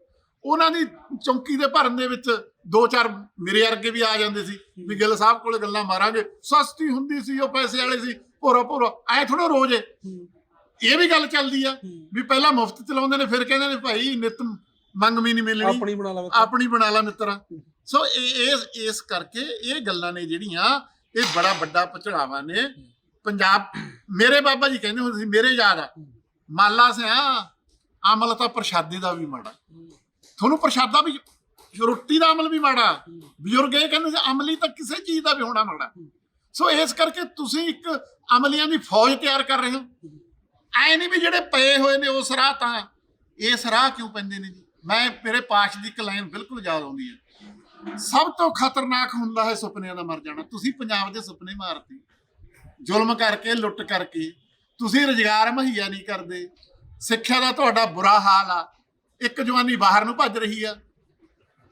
ਉਹਨਾਂ ਦੀ ਚੌਂਕੀ ਦੇ ਭਰਨ ਦੇ ਵਿੱਚ ਦੋ ਚਾਰ ਮੇਰੇ ਵਰਗੇ ਵੀ ਆ ਜਾਂਦੇ ਸੀ ਵੀ ਗਿੱਲ ਸਾਹਿਬ ਕੋਲੇ ਗੱਲਾਂ ਮਾਰਾਂਗੇ। ਸਸਤੀ ਹੁੰਦੀ ਸੀ ਉਹ ਪੈਸੇ ਵਾਲੇ ਸੀ ਭੋਰਾ ਭੋਰਾ ਐ ਥੋੜਾ ਰੋਜ਼ ਇਹ ਵੀ ਗੱਲ ਚੱਲਦੀ ਆ ਵੀ ਪਹਿਲਾਂ ਮੁਫਤ ਚਲਾਉਂਦੇ ਨੇ ਫਿਰ ਕਹਿੰਦੇ ਨੇ ਭਾਈ ਨਿਤ ਮੰਗ ਵੀ ਨਹੀਂ ਮਿਲਣੀ। ਆਪਣੀ ਬਣਾ ਲਵਾਂ ਆਪਣੀ ਬਣਾ ਲਾ ਮਿੱਤਰਾ। ਸੋ ਇਹ ਇਸ ਇਸ ਕਰਕੇ ਇਹ ਗੱਲਾਂ ਨੇ ਜਿਹੜੀਆਂ ਇਹ ਬੜਾ ਵੱਡਾ ਪਚੜਾਵਾ ਨੇ। ਪੰਜਾਬ, ਮੇਰੇ ਬਾਬਾ ਜੀ ਕਹਿੰਦੇ ਹੁੰਦੇ ਸੀ, ਮੇਰੇ ਯਾਦ ਆ। ਮਾਲਾ ਸਿਆ, ਅਮਲ ਤਾਂ ਪ੍ਰਸ਼ਾਦੇ ਦਾ ਵੀ ਮਾੜਾ। ਤੁਹਾਨੂੰ ਪ੍ਰਸ਼ਾਦਾ ਵੀ, ਰੋਟੀ ਦਾ ਅਮਲ ਵੀ ਮਾੜਾ। ਬਜ਼ੁਰਗ ਇਹ ਕਹਿੰਦੇ ਸੀ, ਅਮਲੀ ਤਾਂ ਕਿਸੇ ਚੀਜ਼ ਦਾ ਵੀ ਹੋਣਾ ਮਾੜਾ। ਸੋ ਇਸ ਕਰਕੇ ਤੁਸੀਂ ਇੱਕ ਅਮਲੀਆਂ ਦੀ ਫੌਜ ਤਿਆਰ ਕਰ ਰਹੇ ਹੋ। ਐ ਨਹੀਂ ਵੀ ਜਿਹੜੇ ਪਏ ਹੋਏ ਨੇ ਉਸ ਰਾਹ ਤਾਂ ਇਸ ਰਾਹ ਕਿਉਂ ਪੈਂਦੇ ਨੇ ਜੀ? ਮੈਂ, ਮੇਰੇ ਪਾਸ਼ ਦੀ ਇੱਕ ਲਾਈਨ ਬਿਲਕੁਲ ਯਾਦ ਆਉਂਦੀ ਹੈ। ਸਭ ਤੋਂ ਖਤਰਨਾਕ ਹੁੰਦਾ ਹੈ ਸੁਪਨਿਆਂ ਦਾ ਮਰ ਜਾਣਾ। ਤੁਸੀਂ ਪੰਜਾਬ ਦੇ ਸੁਪਨੇ ਮਾਰਤੇ। ਜ਼ੁਲਮ ਕਰਕੇ, ਲੁੱਟ ਕਰਕੇ। ਤੁਸੀਂ ਰੁਜ਼ਗਾਰ ਮੁਹੱਈਆ ਨਹੀਂ ਕਰਦੇ। ਸਿੱਖਿਆ ਦਾ ਤੁਹਾਡਾ ਬੁਰਾ ਹਾਲ ਆ। ਇੱਕ ਜਵਾਨੀ ਬਾਹਰ ਨੂੰ ਭੱਜ ਰਹੀ ਆ।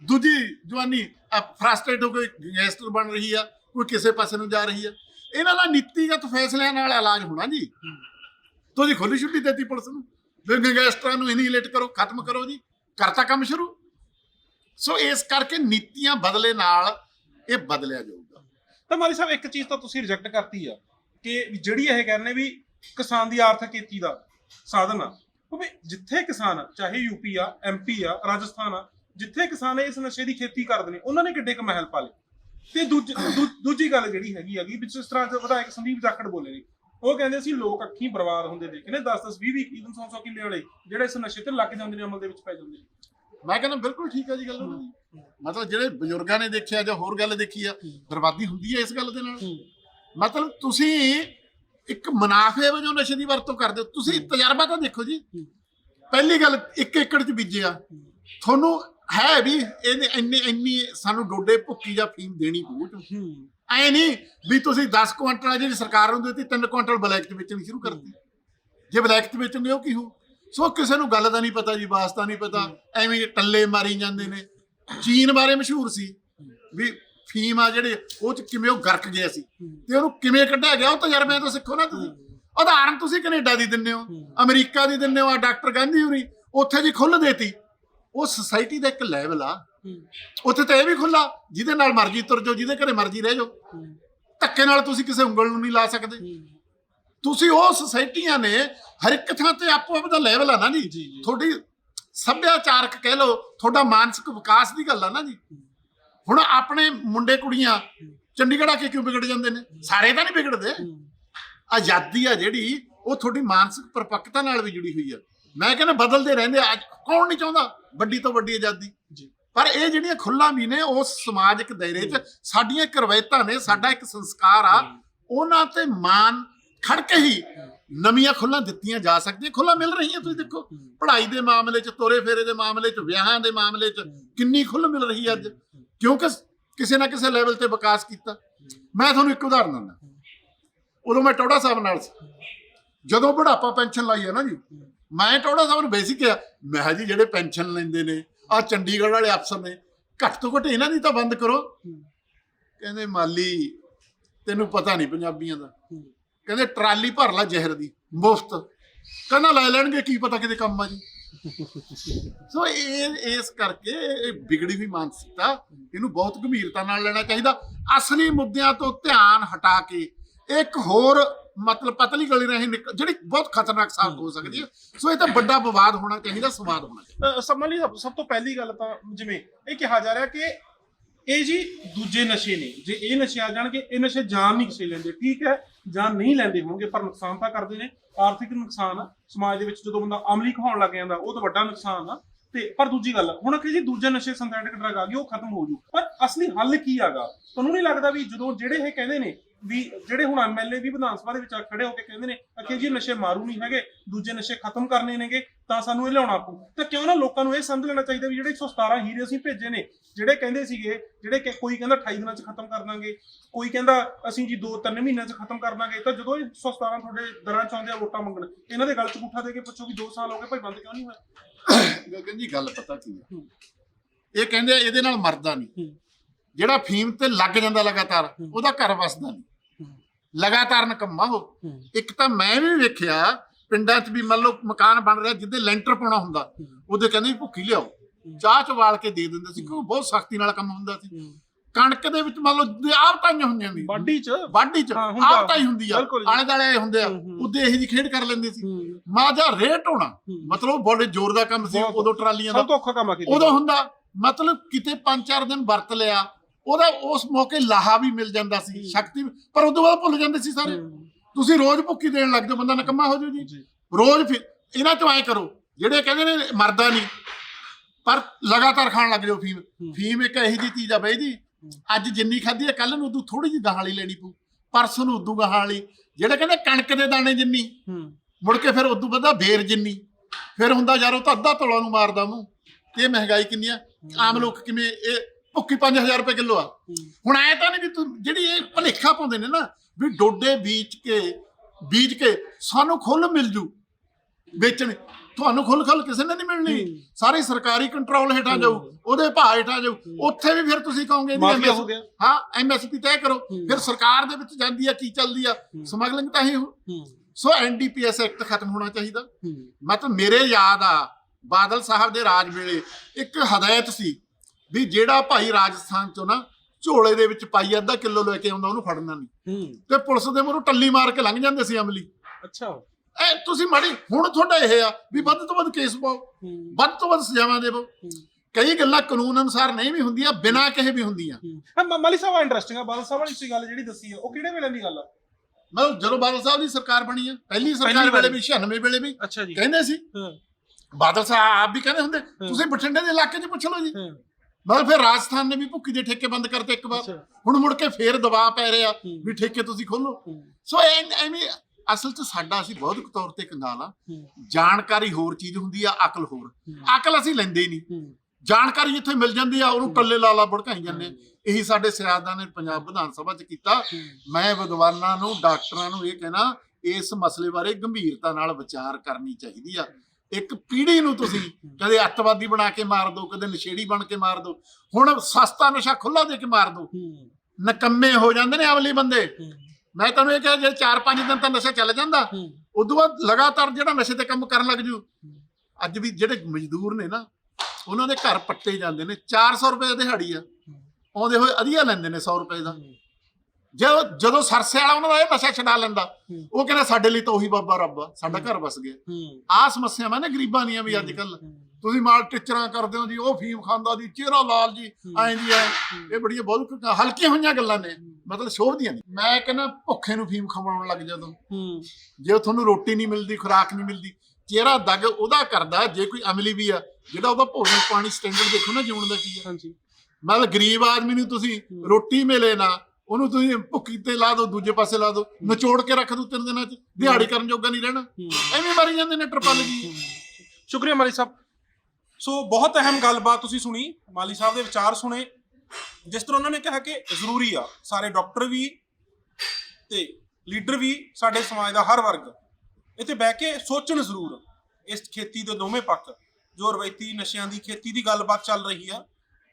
ਦੂਜੀ ਜਵਾਨੀ ਫਰਸਟ੍ਰੇਟ ਹੋ ਕੇ ਗੈਂਗਸਟਰ ਬਣ ਰਹੀ ਆ। ਕੋਈ ਕਿਸੇ ਪਾਸੇ ਨੂੰ ਜਾ ਰਹੀ ਆ। ਇਹਨਾਂ ਦਾ ਨੀਤੀਗਤ ਫੈਸਲਿਆਂ ਨਾਲ ਇਲਾਜ ਹੋਣਾ ਜੀ। ਤੁਸੀਂ ਖੁੱਲੀ ਛੁੱਟੀ ਦਿੱਤੀ ਪੁਲਿਸ ਨੂੰ। ਵੀ ਗੈਂਗਸਟਰਾਂ ਨੂੰ ਇਨੀਲੇਟ ਕਰੋ, ਖਤਮ ਕਰੋ ਜੀ। ਕਰਤਾ ਕੰਮ ਸ਼ੁਰੂ। ਸੋ ਇਸ ਕਰਕੇ ਨੀਤੀਆਂ ਬਦਲੇ ਨਾਲ ਇਹ ਬਦਲਿਆ ਜਾਊਗਾ। ਤਾਂ ਮਾਲੀ ਸਾਹਿਬ, ਇੱਕ ਚੀਜ਼ ਤਾਂ ਤੁਸੀਂ ਰਿਜੈਕਟ ਕਰਤੀ ਆ ਕਿ ਜਿਹੜੀ ਇਹ ਕਹਿੰਦੇ ਵੀ ਕਿਸਾਨ ਦੀ ਆਰਥਿਕ ਖੇਤੀ ਦਾ ਸਾਧਨ ਆ, ਉਹ ਵੀ ਜਿੱਥੇ ਕਿਸਾਨ ਚਾਹੇ ਯੂਪੀ ਆ ਐਮਪੀ ਆ, ਰਾਜਸਥਾਨ ਆ, ਜਿੱਥੇ ਕਿਸਾਨ ਇਸ ਨਸ਼ੇ ਦੀ ਖੇਤੀ ਕਰਦੇ ਨੇ, ਉਹਨਾਂ ਨੇ ਕਿੱਡੇ ਕੁ ਮਹਿਲ ਪਾਲੇ ਤੇ ਦੂਜੀ ਗੱਲ ਜਿਹੜੀ ਹੈਗੀ ਹੈਗੀ, ਵਿੱਚ ਇਸ ਤਰ੍ਹਾਂ ਵਿਧਾਇਕ ਸੰਦੀਪ ਜਾਖੜ ਬੋਲੇ ਨੇ। ਉਹ ਕਹਿੰਦੇ ਸੀ, ਲੋਕ ਅੱਖੀਂ ਬਰਬਾਦ ਹੁੰਦੇ ਦੇਖੇ ਨੇ 10 10 20 20 100 100 ਕਿੱਲੇ ਵਾਲੇ ਜਿਹੜੇ ਇਸ ਨਸ਼ੇ ਤੇ ਲੱਗ ਜਾਂਦੇ ਨੇ, ਅਮਲ ਦੇ ਵਿੱਚ ਪੈ ਜਾਂਦੇ ਨੇ। ਮੈਂ ਕਹਿੰਦਾ ਬਿਲਕੁਲ ਠੀਕ ਹੈ ਜੀ ਗੱਲ ਉਹਨਾਂ ਦੀ। ਮਤਲਬ ਜਿਹੜੇ ਬਜ਼ੁਰਗਾਂ ਨੇ ਦੇਖਿਆ ਜਾਂ ਹੋਰ ਗੱਲ ਦੇਖੀ ਆ, ਬਰਬਾਦੀ ਹੁੰਦੀ ਹੈ ਇਸ ਗੱਲ ਦੇ ਨਾਲ। ਮਤਲਬ ਤੁਸੀਂ ਇੱਕ ਮੁਨਾਫੇ ਵਜੋਂ ਨਸ਼ੇ ਦੀ ਵਰਤੋਂ ਕਰਦੇ ਹੋ। ਤੁਸੀਂ ਤਜਰਬਾ ਤਾਂ ਦੇਖੋ ਜੀ। ਪਹਿਲੀ ਗੱਲ ਇੱਕ ਏਕੜ ਚ ਬੀਜਿਆ। ਤੁਹਾਨੂੰ ਹੈ ਵੀ ਇਹਨੇ ਇੰਨੀ ਇੰਨੀ ਸਾਨੂੰ ਡੋਡੇ ਭੁੱਕੀ ਜਾਂ ਫੀਮ ਦੇਣੀ ਪਊ। ਐ ਨਹੀਂ ਵੀ ਤੁਸੀਂ 10 ਕੁਇੰਟਲ ਆ ਜਿਹੜੀ ਸਰਕਾਰ ਨੂੰ ਦਿੱਤੀ 3 ਕੁਇੰਟਲ ਬਲੈਕ ਚ ਵੇਚਣੀ ਸ਼ੁਰੂ ਕਰਤੀ। ਜੇ ਬਲੈਕ ਚ ਵੇਚੋਗੇ ਉਹ ਕੀ ਹੋ ਸੋ ਕਿਸੇ ਨੂੰ ਗੱਲ ਦਾ ਨਹੀਂ ਪਤਾ ਜੀ ਵਾਸਤਾ ਨਹੀਂ ਪਤਾ ਐਵੇਂ ਟੱਲੇ ਮਾਰੀ ਜਾਂਦੇ ਨੇ। ਚੀਨ ਬਾਰੇ ਮਸ਼ਹੂਰ ਸੀ ਵੀ ਫੀਮ ਆ ਜਿਹੜੇ ਉਹ ਚ ਕਿਵੇਂ ਉਹ ਗਰਕ ਗਿਆ ਸੀ। ਤੇ ਉਹਨੂੰ ਕਿਵੇਂ ਕੱਢਿਆ ਗਿਆ ਉਹ ਤਜਰਬਿਆਂ ਤੋਂ ਸਿੱਖੋ ਨਾ ਤੁਸੀਂ। ਉਦਾਹਰਨ ਤੁਸੀਂ ਕੈਨੇਡਾ ਦੀ ਦਿੰਦੇ ਹੋ ਅਮਰੀਕਾ ਦੀ ਦਿੰਦੇ ਹੋ ਆ ਡਾਕਟਰ ਗਾਂਧੀ ਹੋਰੀ ਉੱਥੇ ਜੀ ਖੁੱਲ ਦੇਤੀ। ਉਹ ਸੁਸਾਇਟੀ ਦਾ ਇੱਕ ਲੈਵਲ ਆ। ਉੱਥੇ ਤਾਂ ਇਹ ਵੀ ਖੁੱਲਾ ਜਿਹਦੇ ਨਾਲ ਮਰਜ਼ੀ ਤੁਰ ਜਾਓ ਜਿਹਦੇ ਘਰੇ ਮਰਜ਼ੀ ਰਹਿ ਜਾਓ। ਧੱਕੇ ਨਾਲ ਤੁਸੀਂ ਕਿਸੇ ਉਂਗਲ ਨੂੰ ਨਹੀਂ ਲਾ ਸਕਦੇ। ਤੁਸੀਂ ਉਹ ਸੁਸਾਇਟੀਆਂ ਨੇ ਹਰ ਇੱਕ ਥਾਂ ਤੇ ਆਪੋ ਆਪ ਦਾ ਲੈਵਲ ਆ ਨਾ ਜੀ। ਤੁਹਾਡੀ ਸੱਭਿਆਚਾਰਕ ਕਹਿ ਲਓ ਤੁਹਾਡਾ ਮਾਨਸਿਕ ਵਿਕਾਸ ਦੀ ਗੱਲ ਆ ਨਾ ਜੀ। ਹੁਣ ਆਪਣੇ ਮੁੰਡੇ ਕੁੜੀਆਂ ਚੰਡੀਗੜ੍ਹ ਆ ਕੇ ਕਿਉਂ ਵਿਗੜ ਜਾਂਦੇ ਨੇ? ਸਾਰੇ ਤਾਂ ਨਹੀਂ ਵਿਗੜਦੇ। ਆਜ਼ਾਦੀ ਆ ਜਿਹੜੀ ਉਹ ਤੁਹਾਡੀ ਮਾਨਸਿਕ ਪਰਿਪੱਕਤਾ ਨਾਲ ਵੀ ਜੁੜੀ ਹੋਈ ਆ। ਮੈਂ ਕਹਿੰਦਾ ਬਦਲਦੇ ਰਹਿੰਦੇ ਆ। ਅੱਜ ਕੌਣ ਨਹੀਂ ਚਾਹੁੰਦਾ ਵੱਡੀ ਤੋਂ ਵੱਡੀ ਆਜ਼ਾਦੀ? ਪਰ ਇਹ ਜਿਹੜੀਆਂ ਖੁੱਲਾਂ ਵੀ ਨੇ ਉਸ ਸਮਾਜਿਕ ਦਾਇਰੇ 'ਚ ਸਾਡੀਆਂ ਇੱਕ ਰਵਾਇਤਾਂ ਨੇ ਸਾਡਾ ਇੱਕ ਸੰਸਕਾਰ ਆ। ਉਹਨਾਂ ਤੇ ਮਾਨ ਖੜ ਕੇ ਹੀ ਨਵੀਆਂ ਖੁੱਲਾਂ ਦਿੱਤੀਆਂ ਜਾ ਸਕਦੀਆਂ। ਖੁੱਲਾਂ ਮਿਲ ਰਹੀਆਂ ਤੁਸੀਂ ਦੇਖੋ। ਪੜ੍ਹਾਈ ਦੇ ਮਾਮਲੇ 'ਚ, ਤੋਰੇ ਫੇਰੇ ਦੇ ਮਾਮਲੇ 'ਚ, ਵਿਆਹਾਂ ਦੇ ਮਾਮਲੇ 'ਚ ਕਿੰਨੀ ਖੁੱਲ ਮਿਲ ਰਹੀ ਅੱਜ। ਕਿਉਂਕਿ ਕਿਸੇ ਨਾ ਕਿਸੇ ਲੈਵਲ ਤੇ ਵਿਕਾਸ ਕੀਤਾ। ਮੈਂ ਤੁਹਾਨੂੰ ਇੱਕ ਉਦਾਹਰਨ ਦਿੰਦਾ। ਉਦੋਂ ਮੈਂ ਟੌੜਾ ਸਾਹਿਬ ਨਾਲ ਸੀ। ਜਦੋਂ ਬੁਢਾਪਾ ਪੈਨਸ਼ਨ ਲਾਈ ਹੈ ਨਾ ਜੀ, ਮੈਂ ਟੋੜਾ ਸਾਹਿਬ ਨੂੰ ਬੇਸਿਕ ਕਿਹਾ, ਮੈਂ ਕਿਹਾ ਜੀ ਜਿਹੜੇ ਪੈਨਸ਼ਨ ਲੈਂਦੇ ਨੇ ਆ ਚੰਡੀਗੜ੍ਹ ਵਾਲੇ ਅਫਸਰ ਨੇ, ਘੱਟ ਤੋਂ ਘੱਟ ਇਹਨਾਂ ਦੀ ਤਾਂ ਬੰਦ ਕਰੋ। ਕਹਿੰਦੇ ਮਾਲੀ, ਤੈਨੂੰ ਪਤਾ ਨਹੀਂ ਪੰਜਾਬੀਆਂ ਦਾ। ਕਹਿੰਦੇ ਟਰਾਲੀ ਭਰ ਲੈ ਜ਼ਹਿਰ ਦੀ ਮੁਫਤ। ਕਹਿੰਦਾ ਲੈ ਲੈਣਗੇ ਕੀ ਪਤਾ ਕਿਤੇ ਕੰਮ ਆ ਜੀ। ਸੋ ਇਹ ਇਸ ਕਰਕੇ ਇਹ ਵਿਗੜੀ ਵੀ ਮਾਨਸਿਕਤਾ ਇਹਨੂੰ ਬਹੁਤ ਗੰਭੀਰਤਾ ਨਾਲ ਲੈਣਾ ਚਾਹੀਦਾ। ਅਸਲੀ ਮੁੱਦਿਆਂ ਤੋਂ ਧਿਆਨ ਹਟਾ ਕੇ ਇੱਕ ਹੋਰ ਮਤਲਬ ਪਤਲੀ ਗਲੀ ਰਹੀ ਜਿਹੜੀ ਬਹੁਤ ਖਤਰਨਾਕ ਸਾਬਤ ਹੋ ਸਕਦੀ ਹੈ। ਸੋ ਇਹ ਤਾਂ ਵੱਡਾ ਵਿਵਾਦ ਹੋਣਾ ਚਾਹੀਦਾ ਸਵਾਦ ਹੋਣਾ ਚਾਹੀਦਾ। ਅ, ਲਈ ਸਭ ਤੋਂ ਪਹਿਲੀ ਗੱਲ ਤਾਂ ਜਿਵੇਂ ਇਹ ਕਿਹਾ ਜਾ ਰਿਹਾ ਕਿ ਇਹ ਜੀ ਦੂਜੇ ਨਸ਼ੇ ਨੇ। ਜੇ ਇਹ ਨਸ਼ੇ ਆ ਜਾਣਗੇ, ਇਹ ਨਸ਼ੇ ਜਾਨ ਨਹੀਂ ਕਿਸੇ ਲੈਂਦੇ। ਠੀਕ ਹੈ, ਜਾਨ ਨਹੀਂ ਲੈਂਦੇ ਹੋਣਗੇ, ਪਰ ਨੁਕਸਾਨ ਤਾਂ ਕਰਦੇ ਨੇ। ਆਰਥਿਕ ਨੁਕਸਾਨ ਆ, ਸਮਾਜ ਦੇ ਵਿੱਚ ਜਦੋਂ ਬੰਦਾ ਅਮਲੀ ਕਹਾਉਣ ਲੱਗ ਜਾਂਦਾ, ਉਹ ਤਾਂ ਵੱਡਾ ਨੁਕਸਾਨ ਆ। ਤੇ ਪਰ ਦੂਜੀ ਗੱਲ, ਹੁਣ ਕਿ ਜੀ ਦੂਜੇ ਨਸ਼ੇ ਸਿੰਥੈਟਿਕ ਡਰਗ ਆ ਗਈ ਉਹ ਖਤਮ ਹੋ ਜੂ। ਪਰ ਅਸਲੀ ਹੱਲ ਕੀ ਆਗਾ ਤੁਹਾਨੂੰ ਨਹੀਂ ਲੱਗਦਾ ਵੀ ਜਦੋਂ ਜਿਹੜੇ ਇਹ ਕਹਿੰਦੇ ਨੇ ਵੀ ਜਿਹੜੇ ਹੁਣ ਐਮਐਲਏ ਵੀ ਵਿਧਾਨ ਸਭਾ ਦੇ ਵਿੱਚ ਆ ਖੜੇ ਹੋ ਕੇ ਕਹਿੰਦੇ ਨੇ ਕਿ ਜੀ ਨਸ਼ੇ ਮਾਰੂ ਨਹੀਂ ਹੈਗੇ ਦੂਜੇ ਨਸ਼ੇ ਖਤਮ ਕਰਨੇ ਨੇਗੇ ਤਾਂ ਸਾਨੂੰ ਇਹ ਲਿਆਉਣਾ ਪਊ ਤਾਂ ਕਿਉਂ ਨਾ ਲੋਕਾਂ ਨੂੰ ਇਹ ਸਮਝ ਲੈਣਾ ਚਾਹੀਦਾ ਵੀ ਜਿਹੜੇ 117 ਹੀਰੇ ਅਸੀਂ ਭੇਜੇ ਨੇ ਜਿਹੜੇ ਕਹਿੰਦੇ ਸੀਗੇ ਜਿਹੜੇ ਕਿ ਕੋਈ ਕਹਿੰਦਾ 28 ਦਿਨਾਂ 'ਚ ਖਤਮ ਕਰ ਦਾਂਗੇ ਕੋਈ ਕਹਿੰਦਾ ਅਸੀਂ ਜੀ 2-3 ਮਹੀਨਿਆਂ 'ਚ ਖਤਮ ਕਰ ਦਾਂਗੇ ਤਾਂ ਜਦੋਂ ਇਹ 117 ਤੁਹਾਡੇ ਦਰਾਂ 'ਚ ਆਉਂਦੇ ਆ ਵੋਟਾਂ ਮੰਗਣ ਇਹਨਾਂ ਦੇ ਗਲ 'ਚ ਗੁੱਠਾ ਦੇ ਕੇ ਪੁੱਛੋ ਵੀ 2 ਸਾਲ ਹੋ ਗਏ ਭਾਈ ਬੰਦ ਕਿਉਂ ਨਹੀਂ ਹੋਇਆ ਗਗਨ ਜੀ ਗੱਲ ਪਤਾ ਕੀ ਹੈ। ਇਹ ਕਹਿੰਦੇ ਇਹਦੇ ਨਾਲ ਮਰਦਾ ਨਹੀਂ। ਜਿਹੜਾ ਫੀਮ ਤੇ ਲੱਗ ਜਾਂਦਾ ਲਗਾਤਾਰ। ਉਹਦਾ ਘਰ ਵਸਦਾ ਨਹੀਂ। ਲਗਾਤਾਰ ਨਕੰਮਾ ਹੋ। ਇੱਕ ਤਾਂ ਮੈਂ ਵੀ ਵੇਖਿਆ ਪਿੰਡਾਂ 'ਚ ਵੀ ਮੰਨ ਲਓ ਮਕਾਨ ਬਣ ਰਿਹਾ ਜਿੱਦੇ ਲੈਂਟਰ ਪਾਉਣਾ ਹੁੰਦਾ ਉਹਦੇ ਕਹਿੰਦੇ ਭੁੱਖੀ ਲਿਆਓ। ਚਾਹ ਚ ਵਾਲ ਕੇ ਦੇ ਦਿੰਦੇ ਸੀ ਕਿਉਂਕਿ ਬਹੁਤ ਸਖਤੀ ਨਾਲ ਕੰਮ ਹੁੰਦਾ ਸੀ। ਕਣਕ ਦੇ ਵਿੱਚ ਮੰਨ ਲਓ ਆਪ ਤਾਈਆਂ ਹੁੰਦੀਆਂ ਸੀ ਬਾਡੀ 'ਚ? ਵਾਢੀ ਚ। ਆਪ ਤਾਈ ਹੁੰਦੀ ਆ। ਆਲੇ ਦਾਲੇ ਹੁੰਦੇ ਆ। ਉਹਦੇ ਇਹੀ ਜੀ ਖੇਡ ਕਰ ਲੈਂਦੇ ਸੀ। ਮਾਜਾ ਰੇਟ ਹੋਣਾ। ਮਤਲਬ ਬੜੇ ਜ਼ੋਰ ਦਾ ਕੰਮ ਸੀ। ਉਦੋਂ ਟਰਾਲੀਆਂ ਸਭ ਦਾ ਤੋਂ ਔਖਾ ਕੰਮ ਆ ਕੀ ਉਦੋਂ ਹੁੰਦਾ। ਮਤਲਬ ਕਿਤੇ 5-4 ਦਿਨ ਵਰਤ ਲਿਆ। ਉਹਦਾ ਉਸ ਮੌਕੇ ਲਾਹਾ ਵੀ ਮਿਲ ਜਾਂਦਾ ਸੀ। ਸ਼ਕਤੀ ਵੀ- ਪਰ ਉਦੋਂ ਬਾਅਦ ਭੁੱਲ ਜਾਂਦੇ ਸੀ ਸਾਰੇ। ਤੁਸੀਂ ਰੋਜ਼ ਭੁੱਕੀ ਦੇਣ ਲੱਗ ਜਾਓ ਬੰਦਾ ਨਕਮਾ ਹੋ ਜਾਊ ਜੀ। ਜੀ। ਰੋਜ਼ ਫਿਰ ਇਹਨਾਂ ਤੋਂ ਐ ਕਰੋ ਜਿਹੜੇ ਕਹਿੰਦੇ ਨੇ ਮਰਦਾ ਨਹੀਂ ਪਰ ਲਗਾਤਾਰ ਖਾਣ ਲੱਗ ਜਾਓ ਫੀਮ। ਫੀਮ ਇੱਕ ਇਹੋ ਜਿਹੀ ਚੀਜ਼ ਆ ਬਈ ਜੀ ਅੱਜ ਜਿੰਨੀ ਖਾਧੀ ਹੈ ਕੱਲ ਨੂੰ ਉਦੋਂ ਥੋੜੀ ਜਿਹੀ ਗਾਹਾਂ ਵਾਲੀ ਲੈਣੀ ਪਊ ਪਰਸੋਂ ਨੂੰ ਉਦੋਂ ਗਾਹਾਂ ਵਾਲੀ। ਜਿਹੜੇ ਕਹਿੰਦੇ ਕਣਕ ਦੇ ਦਾਣੇ ਜਿੰਨੀ ਹੂੰ। ਮੁੜ ਕੇ ਫਿਰ ਉਦੋਂ ਵੱਧਾ ਬੇਰ ਜਿੰਨੀ। ਫਿਰ ਹੁੰਦਾ ਯਾਰ ਉਹ ਤਾਂ ਅੱਧਾ ਤੋਲਾ ਨੂੰ ਮਾਰਦਾ ਮੂੰਹ। ਤੇ ਇਹ ਮਹਿੰਗਾਈ ਕਿੰਨੀ ਆ? ਆਮ ਲੋਕ ਕਿਵੇਂ ਇਹ ਭੁੱਕੀ 5000 ਰੁਪਏ ਕਿਲੋ ਆ। ਹੁਣ ਐ ਤਾਂ ਨਹੀਂ ਵੀ ਤੂੰ ਜਿਹੜੀ ਇਹ ਭਲੇਖਾ ਪਾਉਂਦੇ ਨੇ ਨਾ ਵੀ ਡੋਡੇ ਬੀਜ ਕੇ ਬੀਜ ਕੇ ਸਾਨੂੰ ਖੁੱਲ ਮਿਲ ਜੂ ਵੇਚਣ। ਤੁਹਾਨੂੰ ਖੁੱਲ ਖੁੱਲ ਕਿਸੇ ਨੇ ਨਹੀਂ ਮਿਲਣੀ। ਸਾਰੀ ਸਰਕਾਰੀ ਕੰਟਰੋਲ ਹੇਠਾਂ ਜਾਊ ਉਹਦੇ ਭਾਅ ਹੇਠਾਂ ਜਾਊ। ਉੱਥੇ ਵੀ ਫਿਰ ਤੁਸੀਂ ਕਹੋਗੇ ਮਾਫੀਆ ਹੋ ਗਿਆ। ਹਾਂ ਐਮਐਸਪੀ ਤੈਅ ਕਰੋ। ਫਿਰ ਸਰਕਾਰ ਦੇ ਵਿੱਚ ਜਾਂਦੀ ਆ ਕੀ ਚੱਲਦੀ ਆ? ਸਮਗਲਿੰਗ ਤਾਂ ਹੀ ਸੋ ਐਨਡੀਪੀਐਸ ਐਕਟ ਖਤਮ ਹੋਣਾ ਚਾਹੀਦਾ। ਮਤਲਬ ਮੇਰੇ ਯਾਦ ਆ ਬਾਦਲ ਸਾਹਿਬ ਦੇ ਰਾਜ ਵੇਲੇ ਇੱਕ ਹਦਾਇਤ ਸੀ ਵੀ ਜਿਹੜਾ ਭਾਈ ਰਾਜਸਥਾਨ ਚੋਂ ਨਾ ਝੋਲੇ ਦੇ ਵਿੱਚ ਪਾਈ ਅੱਧਾ ਕਿਲੋ ਲੈ ਕੇ ਆਉਂਦਾ ਉਹਨੂੰ ਫੜਨਾ ਨਹੀਂ। ਤੇ ਪੁਲਿਸ ਦੇ ਮੂਹਰੋਂ ਟੱਲੀ ਮਾਰ ਕੇ ਲੰਘ ਜਾਂਦੇ ਸੀ ਅਮਲੀ। ਅੱਛਾ। ਐ ਤੁਸੀਂ ਮਾੜੀ ਹੁਣ ਤੁਹਾਡਾ ਇਹ ਆ ਵੀ ਵੱਧ ਤੋਂ ਵੱਧ ਕੇਸ ਪਾਓ ਵੱਧ ਤੋਂ ਵੱਧ ਸਜ਼ਾਵਾਂ ਦੇਵੋ ਕਈ ਗੱਲਾਂ ਕਾਨੂੰਨ ਅਨੁਸਾਰ ਨਹੀਂ ਵੀ ਹੁੰਦੀਆਂ ਬਿਨਾਂ ਕਹੇ ਵੀ ਹੁੰਦੀਆਂ। ਮਾਲੀ ਸਾਹਿਬ ਇੰਟਰਸਟਿੰਗ ਆ ਬਾਦਲ ਸਾਹਿਬ ਵਾਲੀ ਸੀ ਗੱਲ ਜਿਹੜੀ ਦੱਸੀ ਆ ਉਹ ਕਿਹੜੇ ਵੇਲੇ ਦੀ ਗੱਲ ਆ? ਮਤਲਬ ਜਦੋਂ ਬਾਦਲ ਸਾਹਿਬ ਦੀ ਸਰਕਾਰ ਬਣੀ ਆ ਪਹਿਲੀ ਸਰਕਾਰ ਵੇਲੇ। ਵੀ 96 ਵੇਲੇ ਵੀ ਕਹਿੰਦੇ ਸੀ। ਬਾਦਲ ਸਾਹਿਬ ਆਪ ਵੀ ਕਹਿੰਦੇ ਹੁੰਦੇ ਤੁਸੀਂ ਬਠਿੰਡੇ ਦੇ ਇਲਾਕੇ 'ਚ ਪੁੱਛ ਲਓ ਜੀ। ਮਤਲਬ ਫਿਰ ਰਾਜਸਥਾਨ ਨੇ ਵੀ ਭੁੱਕੀ ਦੇ ਠੇਕੇ ਬੰਦ ਕਰਤੇ ਇੱਕ ਵਾਰ। ਹੁਣ ਮੁੜ ਕੇ ਫੇਰ ਦਬਾਅ ਪੈ ਰਿਹਾ। ਵੀ ਠੇਕੇ ਤੁਸੀਂ ਖੋਲੋ ਸੋ ਐਵੇਂ ਅਸਲ 'ਚ ਸਾਡਾ ਅਸੀਂ ਬੌਧਿਕ ਤੌਰ ਤੇ ਕੰਗਾਲ ਆ। ਜਾਣਕਾਰੀ ਹੋਰ ਚੀਜ਼ ਹੁੰਦੀ ਆ ਅਕਲ ਹੋਰ। ਅਕਲ ਅਸੀਂ ਲੈਂਦੇ ਹੀ ਨਹੀਂ। ਜਾਣਕਾਰੀ ਜਿੱਥੇ ਮਿਲ ਜਾਂਦੀ ਆ ਉਹਨੂੰ ਟੱਲੇ ਲਾਲਾ ਭੜਕਾਈ ਜਾਂਦੇ। ਇਹੀ ਸਾਡੇ ਸਿਆਸਤਾਂ ਨੇ ਪੰਜਾਬ ਵਿਧਾਨ ਸਭਾ 'ਚ ਕੀਤਾ। ਮੈਂ ਵਿਦਵਾਨਾਂ ਨੂੰ ਡਾਕਟਰਾਂ ਨੂੰ ਇਹ ਕਹਿਣਾ ਇਸ ਮਸਲੇ ਬਾਰੇ ਗੰਭੀਰਤਾ ਨਾਲ ਵਿਚਾਰ ਕਰਨੀ ਚਾਹੀਦੀ ਆ। ਇੱਕ ਪੀੜ੍ਹੀ ਨੂੰ ਤੁਸੀਂ ਕਦੇ ਅੱਤਵਾਦੀ ਬਣਾ ਕੇ ਮਾਰ ਦਿਓ ਕਦੇ ਨਸ਼ੇੜੀ ਬਣ ਕੇ ਮਾਰ ਦਿਓ ਹੁਣ ਸਸਤਾ ਨਸ਼ਾ ਖੁੱਲਾ ਦੇ ਕੇ ਮਾਰ ਦਿਓ ਨਕੰਮੇ ਹੋ ਜਾਂਦੇ ਨੇ ਅਮਲੀ ਬੰਦੇ। ਮੈਂ ਤੁਹਾਨੂੰ ਇਹ ਕਿਹਾ ਜੇ 4-5 ਦਿਨ ਤਾਂ ਨਸ਼ਾ ਚੱਲ ਜਾਂਦਾ ਉਦੋਂ ਬਾਅਦ ਲਗਾਤਾਰ ਜਿਹੜਾ ਨਸ਼ੇ ਤੇ ਕੰਮ ਕਰਨ ਲੱਗ ਜੂ। ਅੱਜ ਵੀ ਜਿਹੜੇ ਮਜ਼ਦੂਰ ਨੇ ਨਾ ਉਹਨਾਂ ਦੇ ਘਰ ਪੱਟੇ ਜਾਂਦੇ ਨੇ। 400 ਰੁਪਏ ਦਿਹਾੜੀ ਆ। ਆਉਂਦੇ ਹੋਏ ਅਧੀਆ ਲੈਂਦੇ ਨੇ 100 ਰੁਪਏ ਦਾ। ਜਦੋਂ ਜਦੋਂ ਸਰਸੇ ਵਾਲਾ ਉਹਨਾਂ ਦਾ ਇਹ ਨਸ਼ਾ ਛਡਾ ਲੈਂਦਾ। ਉਹ ਕਹਿੰਦਾ ਸਾਡੇ ਲਈ ਤਾਂ ਉਹੀ ਬਾਬਾ ਰੱਬ ਆ ਸਾਡਾ ਘਰ ਵਸ ਗਿਆ। ਆਹ ਸਮੱਸਿਆਵਾਂ ਨੇ ਗਰੀਬਾਂ ਦੀਆਂ ਵੀ ਅੱਜ ਕੱਲ ਤੁਸੀਂ ਮਾਲ ਟਿਚਰਾਂ ਕਰਦੇ ਹੋ ਜੀ ਉਹ ਫੀਮ ਖਾਂਦਾ ਜੀ ਚਿਹਰਾ ਲਾਲ ਜੀ ਐਂ ਜੀ ਐ। ਇਹ ਬੜੀਆਂ ਬਹੁਤ ਹਲਕੀਆਂ ਹੋਈਆਂ ਗੱਲਾਂ ਨੇ ਮਤਲਬ ਸ਼ੋਭਦੀਆਂ ਨਹੀਂ ਮੈਂ ਕਹਿੰਦਾ ਭੁੱਖੇ ਨੂੰ ਫੀਮ ਖਵਾਉਣ ਲੱਗ ਜਦੋਂ ਜੇ ਤੁਹਾਨੂੰ ਰੋਟੀ ਨਹੀਂ ਮਿਲਦੀ ਖੁਰਾਕ ਨਹੀਂ ਮਿਲਦੀ ਚਿਹਰਾ ਦਗ ਉਹਦਾ ਕਰਦਾ ਜੇ ਕੋਈ ਅਮਲੀ ਵੀ ਆ ਜਿਹੜਾ ਉਹਦਾ ਭੋਜਨ ਪਾਣੀ ਸਟੈਂਡਰਡ ਦੇਖੋ ਨਾ ਜਿਉਣ ਦਾ ਕੀ ਆ। ਹਾਂਜੀ। ਮਤਲਬ ਗਰੀਬ ਆਦਮੀ ਨੂੰ ਤੁਸੀਂ ਰੋਟੀ ਮਿਲੇ ਨਾ ਉਹਨੂੰ ਤੁਸੀਂ ਭੁੱਖੀ ਤੇ ਲਾ ਦਿਓ ਦੂਜੇ ਪਾਸੇ ਲਾ ਦਿਓ ਨਿਚੋੜ ਕੇ ਰੱਖ ਦਿਓ ਤਿੰਨ ਦਿਨਾਂ 'ਚ ਦਿਹਾੜੀ ਕਰਨ ਜੋਗਾ ਨਹੀਂ ਰਹਿਣਾ। ਐਵੇਂ ਮਰੀ ਜਾਂਦੇ ਨੇ ਟਰਪਲ ਜੀ। ਸ਼ੁਕਰੀਆ ਮਾਲੀ ਸਾਹਿਬ। ਸੋ ਬਹੁਤ ਅਹਿਮ ਗੱਲਬਾਤ ਤੁਸੀਂ ਸੁਣੀ ਮਾਲੀ ਸਾਹਿਬ ਦੇ ਵਿਚਾਰ ਸੁਣੇ। ਜਿਸ ਤਰ੍ਹਾਂ ਉਹਨਾਂ ਨੇ ਕਿਹਾ ਕਿ ਜ਼ਰੂਰੀ ਆ ਸਾਰੇ ਡਾਕਟਰ ਵੀ ਤੇ ਲੀਡਰ ਵੀ ਸਾਡੇ ਸਮਾਜ ਦਾ ਹਰ ਵਰਗ। ਇੱਥੇ ਬਹਿ ਕੇ ਸੋਚਣ ਜ਼ਰੂਰ ਇਸ ਖੇਤੀ ਦੇ ਦੋਵੇਂ ਪੱਖ। ਜੋ ਰਵਾਇਤੀ ਨਸ਼ਿਆਂ ਦੀ ਖੇਤੀ ਦੀ ਗੱਲਬਾਤ ਚੱਲ ਰਹੀ ਆ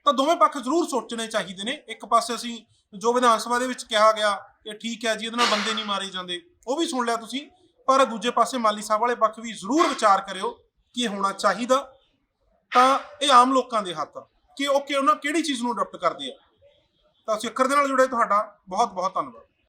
ਤਾਂ ਦੋਵੇਂ ਪੱਖ ਜ਼ਰੂਰ ਸੋਚਣੇ ਚਾਹੀਦੇ ਨੇ। ਇੱਕ ਪਾਸੇ ਅਸੀਂ ਜੋ ਵਿਧਾਨ ਸਭਾ ਦੇ ਵਿੱਚ ਕਿਹਾ ਗਿਆ ਕਿ ਠੀਕ ਹੈ ਜੀ, ਇਹਦੇ ਨਾਲ ਬੰਦੇ ਨਹੀਂ ਮਾਰੇ ਜਾਂਦੇ, ਉਹ ਵੀ ਸੁਣ ਲਿਆ ਤੁਸੀਂ, ਪਰ ਦੂਜੇ ਪਾਸੇ ਮਾਲੀ ਸਾਹਿਬ ਵਾਲੇ ਪੱਖ ਵੀ ਜ਼ਰੂਰ ਵਿਚਾਰ ਕਰਿਓ ਕਿ ਇਹ ਹੋਣਾ ਚਾਹੀਦਾ। ਤਾਂ ਇਹ ਆਮ ਲੋਕਾਂ ਦੇ ਹੱਥ ਆ ਕਿ ਉਹ ਕਿ ਉਹਨਾਂ ਕਿਹੜੀ ਚੀਜ਼ ਨੂੰ ਅਡਾਪਟ ਕਰਦੇ ਆ। ਤਾਂ ਅਸੀਂ ਦੇ ਨਾਲ ਜੁੜੇ ਤੁਹਾਡਾ ਬਹੁਤ ਬਹੁਤ ਧੰਨਵਾਦ।